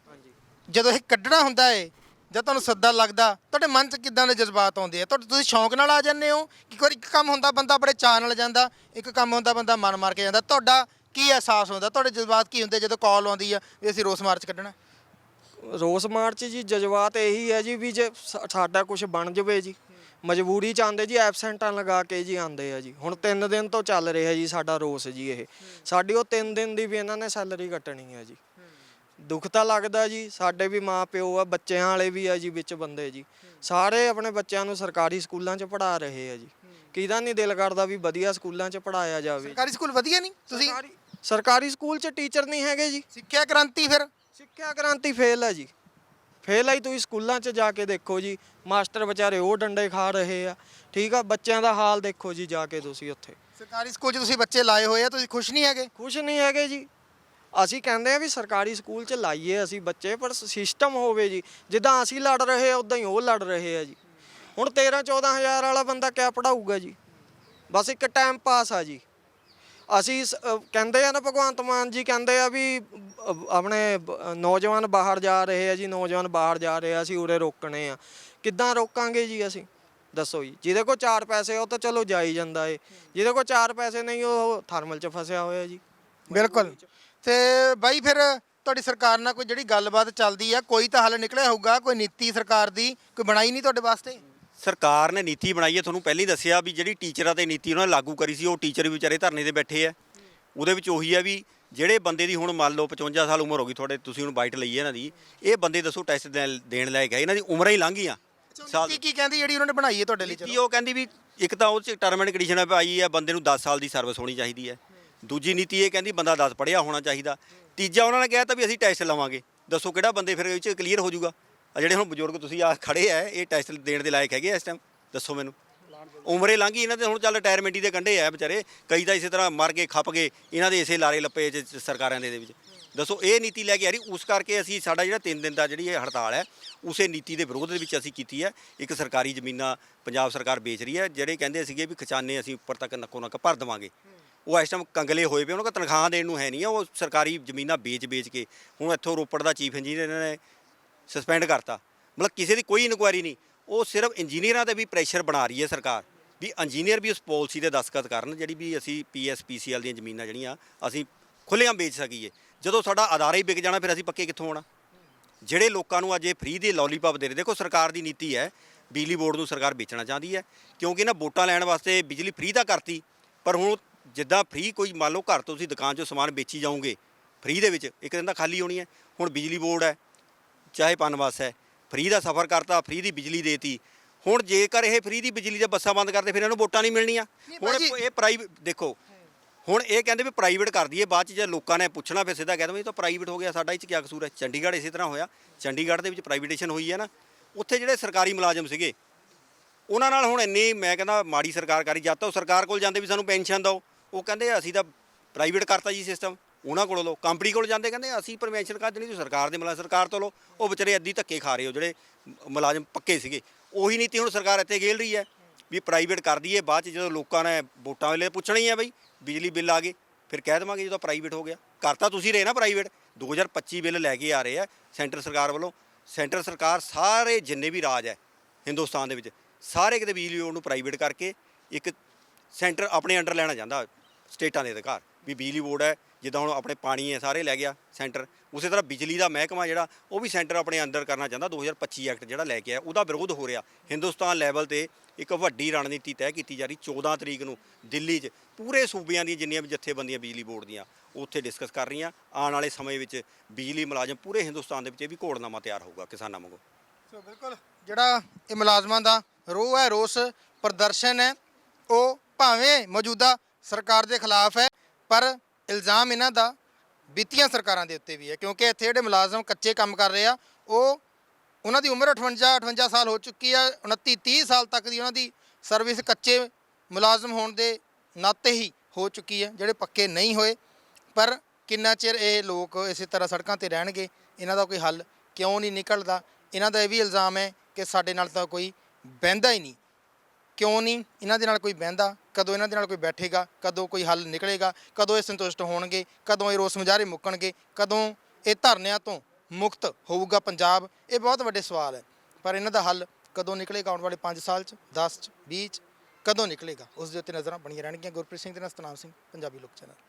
B: ਜਦੋਂ ਇਹ ਕੱਢਣਾ ਹੁੰਦਾ ਏ ਜਦ ਤੁਹਾਨੂੰ ਸੱਦਾ ਲੱਗਦਾ, ਤੁਹਾਡੇ ਮਨ 'ਚ ਕਿੱਦਾਂ ਦੇ ਜਜ਼ਬਾਤ ਆਉਂਦੇ ਆ? ਤੁਹਾਡੇ ਤੁਸੀਂ ਸ਼ੌਂਕ ਨਾਲ ਆ ਜਾਂਦੇ ਹੋ ਕਿ ਇੱਕ ਇੱਕ ਕੰਮ ਹੁੰਦਾ, ਬੰਦਾ ਬੜੇ ਚਾਅ ਨਾਲ ਜਾਂਦਾ, ਇੱਕ ਕੰਮ ਹੁੰਦਾ, ਬੰਦਾ ਮਨ ਮਾਰ ਕੇ ਜਾਂਦਾ। ਤੁਹਾਡਾ ਕੀ ਅਹਿਸਾਸ ਹੁੰਦਾ? ਤੁਹਾਡੇ ਜਜ਼ਬਾਤ ਕੀ ਹੁੰਦੇ ਜਦੋਂ ਕਾਲ ਆਉਂਦੀ ਆ ਵੀ ਅਸੀਂ ਰੋਸ ਮਾਰਚ ਕੱਢਣਾ?
F: ਰੋਸ ਮਾਰਚ ਜੀ, ਜਜ਼ਬਾਤ ਇਹੀ ਹੈ ਜੀ ਵੀ ਜੇ ਸਾ- ਸਾਡਾ ਕੁਝ ਬਣ ਜਵੇ ਜੀ। ਮਜਬੂਰੀ ਚ ਆਂਦੇ ਜੀ ਐਬਸੈਂਟਾਂ ਲਗਾ ਕੇ ਜੀ ਆਂਦੇ ਆ ਜੀ। ਹੁਣ 3 ਦਿਨ ਤੋਂ ਚੱਲ ਰਿਹਾ ਜੀ ਸਾਡਾ ਰੋਸ ਜੀ ਇਹ। ਸਾਡੀ ਉਹ 3 ਦਿਨ ਦੀ ਵੀ ਇਹਨਾਂ ਨੇ ਸੈਲਰੀ ਕੱਟਣੀ ਹੈ ਜੀ। ਦੁੱਖ ਤਾਂ ਲੱਗਦਾ ਜੀ ਸਾਡੇ ਵੀ ਮਾਂ ਪਿਓ ਆ ਬੱਚਿਆਂ ਵਾਲੇ ਵੀ ਆ ਜੀ ਵਿੱਚ ਬੰਦੇ ਜੀ। ਸਾਰੇ ਆਪਣੇ ਬੱਚਿਆਂ ਨੂੰ ਸਰਕਾਰੀ ਸਕੂਲਾਂ 'ਚ ਪੜ੍ਹਾ ਰਹੇ ਆ ਜੀ। ਕਿਹਦਾ ਨਹੀਂ ਦਿਲ ਕਰਦਾ ਵੀ ਵਧੀਆ ਸਕੂਲਾਂ 'ਚ ਪੜਾਇਆ ਜਾਵੇ।
B: ਸਰਕਾਰੀ ਸਕੂਲ ਵਧੀਆ ਨਹੀਂ ਤੁਸੀਂ?
F: ਸਰਕਾਰੀ ਸਰਕਾਰੀ ਸਕੂਲ 'ਚ ਟੀਚਰ ਨਹੀਂ ਹੈਗੇ ਜੀ।
B: ਸਿੱਖਿਆ ਕ੍ਰਾਂਤੀ ਫਿਰ?
F: ਸਿੱਖਿਆ ਕ੍ਰਾਂਤੀ ਫੇਲ ਹੈ ਜੀ। ਫੇਲ ਆਈ ਤੁਸੀਂ ਸਕੂਲਾਂ 'ਚ ਜਾ ਕੇ ਦੇਖੋ ਜੀ। ਮਾਸਟਰ ਵਿਚਾਰੇ ਉਹ ਡੰਡੇ ਖਾ ਰਹੇ ਆ। ਠੀਕ ਆ ਬੱਚਿਆਂ ਦਾ ਹਾਲ ਦੇਖੋ ਜੀ ਜਾ ਕੇ ਤੁਸੀਂ ਉੱਥੇ।
B: ਸਰਕਾਰੀ ਸਕੂਲ 'ਚ ਤੁਸੀਂ ਬੱਚੇ ਲਾਏ ਹੋਏ ਆ ਤੁਸੀਂ ਖੁਸ਼ ਨਹੀਂ ਹੈਗੇ?
F: ਖੁਸ਼ ਨਹੀਂ ਹੈਗੇ ਜੀ। ਅਸੀਂ ਕਹਿੰਦੇ ਆ ਵੀ ਸਰਕਾਰੀ ਸਕੂਲ 'ਚ ਲਾਈਏ ਅਸੀਂ ਬੱਚੇ, ਪਰ ਸਿਸਟਮ ਹੋਵੇ ਜੀ। ਜਿੱਦਾਂ ਅਸੀਂ ਲੜ ਰਹੇ ਆ ਉਦਾਂ ਹੀ ਉਹ ਲੜ ਰਹੇ ਆ ਜੀ। ਹੁਣ 13 14000 ਵਾਲਾ ਬੰਦਾ ਕਿਆ ਪੜਾਊਗਾ ਜੀ? ਬਸ ਇੱਕ ਟਾਈਮ ਪਾਸ ਆ ਜੀ। ਅਸੀਂ ਸ- ਅਹ ਕਹਿੰਦੇ ਆ ਨਾ ਭਗਵੰਤ ਮਾਨ ਜੀ, ਕਹਿੰਦੇ ਆ ਵੀ ਅਹ ਆਪਣੇ, ਬ- ਨੌਜਵਾਨ ਬਾਹਰ ਜਾ ਰਹੇ ਆ ਜੀ, ਨੌਜਵਾਨ ਬਾਹਰ ਜਾ ਰਹੇ ਆ, ਅਸੀਂ ਉਰੇ ਰੋਕਣੇ ਆ। ਕਿੱਦਾਂ ਰੋਕਾਂਗੇ ਜੀ ਅਸੀਂ? ਦੱਸੋ ਜੀ। ਜਿਹਦੇ ਕੋਲ ਚਾਰ ਪੈਸੇ ਆ, ਉਹ ਤਾਂ ਚਲੋ ਜਾਈ ਜਾਂਦਾ ਏ। ਜਿਹਦੇ ਕੋਲ ਚਾਰ ਪੈਸੇ ਨਹੀਂ, ਉਹ ਥਰਮਲ 'ਚ ਫਸਿਆ ਹੋਇਆ ਜੀ।
B: ਬਿਲਕੁਲ। ਤੇ ਬਾਈ ਫਿਰ ਤੁਹਾਡੀ ਸਰਕਾਰ ਨਾਲ ਕੋਈ ਜਿਹੜੀ ਗੱਲਬਾਤ ਚੱਲਦੀ ਆ ਕੋਈ ਤਾਂ ਹੱਲ ਨਿਕਲਿਆ ਹੋਊਗਾ ਕੋਈ ਨੀਤੀ ਸਰਕਾਰ ਦੀ ਕੋਈ ਬਣਾਈ ਨਹੀਂ ਤੁਹਾਡੇ ਵਾਸਤੇ?
A: ਸਰਕਾਰ ਨੇ ਨੀਤੀ ਬਣਾਈ ਹੈ ਤੁਹਾਨੂੰ ਪਹਿਲਾਂ ਹੀ ਦੱਸਿਆ ਵੀ ਜਿਹੜੀ ਟੀਚਰਾਂ ਤੇ ਨੀਤੀ ਉਹਨਾਂ ਨੇ ਲਾਗੂ ਕਰੀ ਸੀ ਉਹ ਟੀਚਰ ਵੀ ਵਿਚਾਰੇ ਧਰਨੇ ਤੇ ਬੈਠੇ ਆ। ਉਹਦੇ ਵਿੱਚ ਉਹੀ ਆ ਵੀ ਜਿਹੜੇ ਬੰਦੇ ਦੀ ਹੁਣ ਮੰਨ ਲਓ 55 ਸਾਲ ਉਮਰ ਹੋ ਗਈ ਤੁਹਾਡੇ ਤੁਸੀਂ ਹੁਣ ਬਾਈਟ ਲਈ ਹੈ ਇਹਨਾਂ ਦੀ ਇਹ ਬੰਦੇ ਦੱਸੋ ਟੈਸਟ ਦੇਣ ਲੈ ਗਏ ਇਹਨਾਂ ਦੀ ਉਮਰਾਂ ਹੀ ਲੰਘ ਗਈਆਂ ਸਾਲ
B: ਕੀ ਕੀ ਕਹਿੰਦੀ ਜਿਹੜੀ ਉਹਨਾਂ ਨੇ ਬਣਾਈ ਹੈ ਤੁਹਾਡੇ ਲਈ
A: ਨੀਤੀ ਉਹ ਕਹਿੰਦੀ ਵੀ ਇੱਕ ਤਾਂ ਉਹ ਚ ਟਰਮ ਐਂਡ ਕੰਡੀਸ਼ਨ ਪਾਈ ਹੈ ਬੰਦੇ ਨੂੰ 10 ਸਾਲ ਦੀ ਸਰਵਿਸ ਹੋਣੀ ਚਾਹੀਦੀ ਹੈ। ਦੂਜੀ ਨੀਤੀ ਇਹ ਕਹਿੰਦੀ ਬੰਦਾ 10 ਪੜ੍ਹਿਆ ਹੋਣਾ ਚਾਹੀਦਾ। ਤੀਜਾ ਉਹਨਾਂ ਨੇ ਕਿਹਾ ਤਾਂ ਵੀ ਅਸੀਂ ਟੈਸਟ ਲਵਾਂਗੇ। ਦੱਸੋ ਕਿਹੜਾ ਬੰਦੇ ਫਿਰ ਇਹ ਚ ਕਲੀਅਰ ਹੋ ਜਾਊਗਾ। ਆ ਜਿਹੜੇ ਹੁਣ ਬਜ਼ੁਰਗ ਤੁਸੀਂ ਆ ਖੜੇ ਆ ਇਹ ਟੈਸਟ ਦੇਣ ਦੇ ਲਾਇਕ ਹੈਗੇ ਆ ਇਸ ਟਾਈਮ ਦੱਸੋ ਮੈਨੂੰ। ਉਮਰੇ ਲੰਘ ਇਹਨਾਂ ਦੇ, ਹੁਣ ਚੱਲ ਰਿਟਾਇਰਮੈਂਟ ਦੇ ਕੰਢੇ ਆ ਵਿਚਾਰੇ। ਕਈ ਤਾਂ ਇਸੇ ਤਰ੍ਹਾਂ ਮਰ ਗਏ, ਖੱਪ ਗਏ, ਇਹਨਾਂ ਦੇ ਇਸੇ ਲਾਰੇ ਲੱਪੇ ਚ ਸਰਕਾਰਾਂ ਦੇ ਦੇ ਵਿੱਚ। ਦੱਸੋ ਇਹ ਨੀਤੀ ਲੈ ਕੇ ਆ ਰਹੀ, ਉਸ ਕਰਕੇ ਅਸੀਂ ਸਾਡਾ ਜਿਹੜਾ 3 ਦਿਨ ਦਾ ਜਿਹੜੀ ਇਹ ਹੜਤਾਲ ਹੈ ਉਸੇ ਨੀਤੀ ਦੇ ਵਿਰੋਧ ਦੇ ਵਿੱਚ ਅਸੀਂ ਕੀਤੀ ਹੈ ਇੱਕ ਸਰਕਾਰੀ ਜ਼ਮੀਨਾਂ ਪੰਜਾਬ ਸਰਕਾਰ ਵੇਚ ਰਹੀ ਹੈ ਜਿਹੜੇ ਕਹਿੰਦੇ ਸੀਗੇ ਵੀ ਖਜ਼ਾਨੇ ਅਸੀਂ ਉੱਪਰ ਤੱਕ ਨੱਕੋ ਨੱਕ ਭਰ ਦੇਵਾਂਗੇ। ਉਹ ਇਸ ਟਾਈਮ ਕੰਗਲੇ ਹੋਏ ਪਏ ਉਹਨਾਂ ਕੋਲ ਤਨਖਾਹ ਦੇਣ ਨੂੰ ਹੈ ਨਹੀਂ ਆ, ਉਹ ਸਰਕਾਰੀ ਜ਼ਮੀਨਾਂ ਵੇਚ-ਵੇਚ ਕੇ ਹੁਣ ਇੱਥੋਂ ਰੋਪੜ ਦਾ ਚੀਫ ਇੰਜੀਨੀਅਰ ਇਹਨਾਂ ਨੇ ਸਸਪੈਂਡ ਕਰਤਾ। ਮਤਲਬ ਕਿਸੇ ਦੀ ਕੋਈ ਇਨਕੁਆਇਰੀ ਨਹੀਂ, ਉਹ ਸਿਰਫ ਇੰਜੀਨੀਅਰਾਂ ਤੇ ਵੀ ਪ੍ਰੈਸ਼ਰ ਬਣਾ ਰਹੀ ਹੈ ਸਰਕਾਰ, ਵੀ ਇੰਜੀਨੀਅਰ ਵੀ ਉਸ ਪਾਲਿਸੀ ਦੇ ਦਸਤਖਤ ਕਰਨ, ਜਿਹੜੀ ਵੀ ਅਸੀਂ ਪੀਐਸਪੀਸੀਐਲ ਦੀਆਂ ਜ਼ਮੀਨਾਂ ਜਿਹੜੀਆਂ, ਅਸੀਂ ਖੁੱਲ੍ਹਿਆਂ ਵੇਚ ਸਕੀਏ। ਜਦੋਂ ਸਾਡਾ ਅਦਾਰਾ ਹੀ ਵਿਕ ਜਾਣਾ, ਫਿਰ ਅਸੀਂ ਪੱਕੇ ਕਿੱਥੋਂ ਆਉਣਾ? ਜਿਹੜੇ ਲੋਕਾਂ ਨੂੰ ਅੱਜ ਇਹ ਫ੍ਰੀ ਦੇ ਲੋਲੀਪੌਪ ਦੇ ਰਹੇ, ਦੇਖੋ ਸਰਕਾਰ ਦੀ ਨੀਤੀ ਹੈ, ਬਿਜਲੀ ਬੋਰਡ ਨੂੰ ਸਰਕਾਰ ਵੇਚਣਾ ਚਾਹੁੰਦੀ ਹੈ, ਕਿਉਂਕਿ ਨਾ ਵੋਟਾਂ ਲੈਣ ਵਾਸਤੇ ਬਿਜਲੀ ਫ੍ਰੀ ਤਾਂ ਕਰਤੀ, ਪਰ ਹੁਣ ਜਿੱਦਾਂ ਫ੍ਰੀ ਕੋਈ ਮੰਨ ਲਓ ਘਰ ਤੋਂ ਤੁਸੀਂ ਦੁਕਾਨ 'ਚੋਂ ਸਮਾਨ ਵੇਚੀ ਜਾਓਗੇ ਫ੍ਰੀ ਦੇ ਵਿੱਚ ਇੱਕ ਦਿਨ ਤਾਂ ਖਾਲੀ ਹੋਣੀ ਹੈ। ਹੁਣ ਬਿਜਲੀ ਬੋਰਡ ਹੈ ਚਾਹੇ ਪਨਵਾਸ ਹੈ ਫ੍ਰੀ ਦਾ ਸਫ਼ਰ ਕਰਤਾ ਫ੍ਰੀ ਦੀ ਬਿਜਲੀ ਦੇਤੀ। ਹੁਣ ਜੇਕਰ ਇਹ ਫ੍ਰੀ ਦੀ ਬਿਜਲੀ ਦੇ ਬੱਸਾਂ ਬੰਦ ਕਰਦੇ ਫਿਰ ਇਹਨੂੰ ਵੋਟਾਂ ਨਹੀਂ ਮਿਲਣੀਆਂ। ਹੁਣ ਇਹ ਪ੍ਰਾਈਵੇਟ ਦੇਖੋ ਹੁਣ ਇਹ ਕਹਿੰਦੇ ਵੀ ਪ੍ਰਾਈਵੇਟ ਕਰ ਦਈਏ ਬਾਅਦ ਚ ਜੇ ਲੋਕਾਂ ਨੇ ਪੁੱਛਣਾ ਫਿਰ ਸਿੱਧਾ ਕਹਿ ਦਵਾਂ ਇਹ ਤਾਂ ਪ੍ਰਾਈਵੇਟ ਹੋ ਗਿਆ ਸਾਡਾ ਇਹ ਚ ਕੀ ਕਸੂਰ ਹੈ? ਚੰਡੀਗੜ੍ਹ ਇਸੇ ਤਰ੍ਹਾਂ ਹੋਇਆ। ਚੰਡੀਗੜ੍ਹ ਦੇ ਵਿੱਚ ਪ੍ਰਾਈਵੇਟੇਸ਼ਨ ਹੋਈ ਹੈ ਨਾ। ਉੱਥੇ ਜਿਹੜੇ ਸਰਕਾਰੀ ਮੁਲਾਜ਼ਮ ਸੀਗੇ ਉਹਨਾਂ ਨਾਲ ਹੁਣ ਇੰਨੀ ਮੈਂ ਕਹਿੰਦਾ ਮਾੜੀ ਸਰਕਾਰ ਕਰੀ ਜਦ ਤੱਕ ਉਹ ਸਰਕਾਰ ਕੋਲ ਜਾਂਦੇ ਵੀ ਸਾਨੂੰ ਪੈਨਸ਼ਨ ਦਿਓ। ਉਹ ਕਹਿੰਦੇ ਅਸੀਂ ਤਾਂ ਪ੍ਰਾਈਵੇਟ ਕਰਤਾ ਜੀ ਸਿਸਟਮ ਉਹਨਾਂ ਕੋਲੋਂ ਲਓ। ਕੰਪਨੀ ਕੋਲ ਜਾਂਦੇ ਕਹਿੰਦੇ ਅਸੀਂ ਪਰਮਿਸ਼ਨ ਕਰ ਦੇਣੀ, ਤੁਸੀਂ ਸਰਕਾਰ ਦੇ ਮਲਾ ਸਰਕਾਰ ਤੋਂ ਲਓ। ਉਹ ਵਿਚਾਰੇ ਅੱਧੀ ਧੱਕੇ ਖਾ ਰਹੇ ਹੋ ਜਿਹੜੇ ਮੁਲਾਜ਼ਮ ਪੱਕੇ ਸੀਗੇ। ਉਹੀ ਨੀਤੀ ਹੁਣ ਸਰਕਾਰ ਇੱਥੇ ਗੇਲ ਰਹੀ ਹੈ ਵੀ ਪ੍ਰਾਈਵੇਟ ਕਰ ਦਈਏ, ਬਾਅਦ ਚ ਜਦੋਂ ਲੋਕਾਂ ਨੇ ਵੋਟਾਂ ਵੇਲੇ ਪੁੱਛਣਾ ਹੀ ਹੈ ਬਈ, ਬਿਜਲੀ ਬਿੱਲ ਆ ਗਏ, ਫਿਰ ਕਹਿ ਦੇਵਾਂਗੇ ਜਦੋਂ ਪ੍ਰਾਈਵੇਟ ਹੋ ਗਿਆ। ਕਰਤਾ ਤੁਸੀਂ ਰਹੇ ਨਾ ਪ੍ਰਾਈਵੇਟ 2025 ਬਿੱਲ ਲੈ ਕੇ ਆ ਰਹੇ ਆ ਸੈਂਟਰ ਸਰਕਾਰ ਵੱਲੋਂ। ਸੈਂਟਰ ਸਰਕਾਰ ਸਾਰੇ ਜਿੰਨੇ ਵੀ ਰਾਜ ਹੈ ਹਿੰਦੁਸਤਾਨ ਦੇ ਵਿੱਚ, ਸਾਰੇ ਕਿਤੇ ਬਿਜਲੀ ਬੋਰਡ ਨੂੰ ਪ੍ਰਾਈਵੇਟ ਕਰਕੇ ਇੱਕ ਸੈਂਟਰ ਆਪਣੇ ਅੰਡਰ ਲੈਣਾ ਚਾਹੁੰਦਾ। ਸਟੇਟਾਂ ਦੇ ਅਧਿਕਾਰ। ਵੀ ਬਿਜਲੀ ਬੋਰਡ ਹੈ, ਜਿੱਦਾਂ ਹੁਣ ਆਪਣੇ ਪਾਣੀ ਹੈ, ਸਾਰੇ ਲੈ ਗਿਆ ਸੈਂਟਰ। ਉਸੇ ਤਰ੍ਹਾਂ ਬਿਜਲੀ ਦਾ ਮਹਿਕਮਾ ਜਿਹੜਾ, ਉਹ ਵੀ ਸੈਂਟਰ ਆਪਣੇ ਅੰਦਰ ਕਰਨਾ ਚਾਹੁੰਦਾ। 2025 ਐਕਟ ਜਿਹੜਾ ਲੈ ਕੇ ਆਇਆ, ਉਹਦਾ ਵਿਰੋਧ ਹੋ ਰਿਹਾ। ਹਿੰਦੁਸਤਾਨ ਲੈਵਲ ਤੇ ਇੱਕ ਵੱਡੀ ਰਣਨੀਤੀ ਤੈਅ ਕੀਤੀ ਜਾ ਰਹੀ 14 ਤਰੀਕ ਨੂੰ ਦਿੱਲੀ 'ਚ। ਪੂਰੇ ਸੂਬਿਆਂ ਦੀਆਂ ਜਿੰਨੀਆਂ ਵੀ ਜਥੇਬੰਦੀਆਂ ਬਿਜਲੀ ਬੋਰਡ ਦੀਆਂ, ਉੱਥੇ ਡਿਸਕਸ ਕਰ ਰਹੀਆਂ। ਆਉਣ ਵਾਲੇ ਸਮੇਂ ਵਿੱਚ ਬਿਜਲੀ ਮੁਲਾਜ਼ਮ ਪੂਰੇ ਹਿੰਦੁਸਤਾਨ ਦੇ ਵਿੱਚ ਇਹ ਵੀ ਘੋੜਨਾਮਾ ਤਿਆਰ ਹੋਊਗਾ, ਕਿਸਾਨਾਂ ਵਾਂਗੂ।
B: ਸੋ ਬਿਲਕੁਲ, ਜਿਹੜਾ ਇਹ ਮੁਲਾਜ਼ਮਾਂ ਦਾ ਰੋਹ ਹੈ, ਰੋਸ ਪ੍ਰਦਰਸ਼ਨ ਹੈ, ਉਹ ਭਾਵੇਂ ਮੌਜੂਦਾ ਸਰਕਾਰ ਦੇ ਖਿਲਾਫ ਹੈ, ਪਰ ਇਲਜ਼ਾਮ ਇਹਨਾਂ ਦਾ ਬੀਤੀਆਂ ਸਰਕਾਰਾਂ ਦੇ ਉੱਤੇ ਵੀ ਹੈ, ਕਿਉਂਕਿ ਇੱਥੇ ਜਿਹੜੇ ਮੁਲਾਜ਼ਮ ਕੱਚੇ ਕੰਮ ਕਰ ਰਹੇ ਆ, ਉਹ ਉਹਨਾਂ ਦੀ ਉਮਰ 58 58 ਸਾਲ ਹੋ ਚੁੱਕੀ ਆ 29 30 ਸਾਲ ਤੱਕ ਦੀ ਉਹਨਾਂ ਦੀ ਸਰਵਿਸ ਕੱਚੇ ਮੁਲਾਜ਼ਮ ਹੋਣ ਦੇ ਨਾਤੇ ਹੀ ਹੋ ਚੁੱਕੀ ਹੈ, ਜਿਹੜੇ ਪੱਕੇ ਨਹੀਂ ਹੋਏ, ਪਰ ਕਿੰਨਾ ਚਿਰ ਇਹ ਲੋਕ ਇਸੇ ਤਰ੍ਹਾਂ ਸੜਕਾਂ ਤੇ ਰਹਿਣਗੇ, ਇਹਨਾਂ ਦਾ ਕੋਈ ਹੱਲ ਕਿਉਂ ਨਹੀਂ ਨਿਕਲਦਾ? ਇਹਨਾਂ ਦਾ ਇਹ ਵੀ ਇਲਜ਼ਾਮ ਹੈ ਕਿ ਸਾਡੇ ਨਾਲ ਤਾਂ ਕੋਈ ਬਹਿੰਦਾ ਹੀ ਨਹੀਂ। ਕਿਉਂ ਨਹੀਂ? ਇਹਨਾਂ ਦੇ ਨਾਲ ਕੋਈ ਬਹਿੰਦਾ, ਕਦੋਂ ਇਹਨਾਂ ਦੇ ਨਾਲ ਕੋਈ ਬੈਠੇਗਾ, ਕਦੋਂ ਕੋਈ ਹੱਲ ਨਿਕਲੇਗਾ, ਕਦੋਂ ਇਹ ਸੰਤੁਸ਼ਟ ਹੋਣਗੇ, ਕਦੋਂ ਇਹ ਰੋਸ ਮੁਜ਼ਾਹਰੇ ਮੁੱਕਣਗੇ, ਕਦੋਂ ਇਹ ਧਰਨਿਆਂ ਤੋਂ ਮੁਕਤ ਹੋਊਗਾ ਪੰਜਾਬ, ਇਹ ਬਹੁਤ ਵੱਡੇ ਸਵਾਲ ਹੈ। ਪਰ ਇਹਨਾਂ ਦਾ ਹੱਲ ਕਦੋਂ ਨਿਕਲੇਗਾ ਆਉਣ ਵਾਲੇ 5 ਸਾਲ ਚ 10 ਚ 20 ਚ, ਕਦੋਂ ਨਿਕਲੇਗਾ? ਉਸ ਦੇ ਉੱਤੇ ਨਜ਼ਰਾਂ ਬਣੀਆਂ ਰਹਿਣਗੀਆਂ। ਗੁਰਪ੍ਰੀਤ ਸਿੰਘ ਦੇ ਨਾਲ ਸਤਨਾਮ ਸਿੰਘ, ਪੰਜਾਬੀ ਲੋਕ ਚੈਨਲ।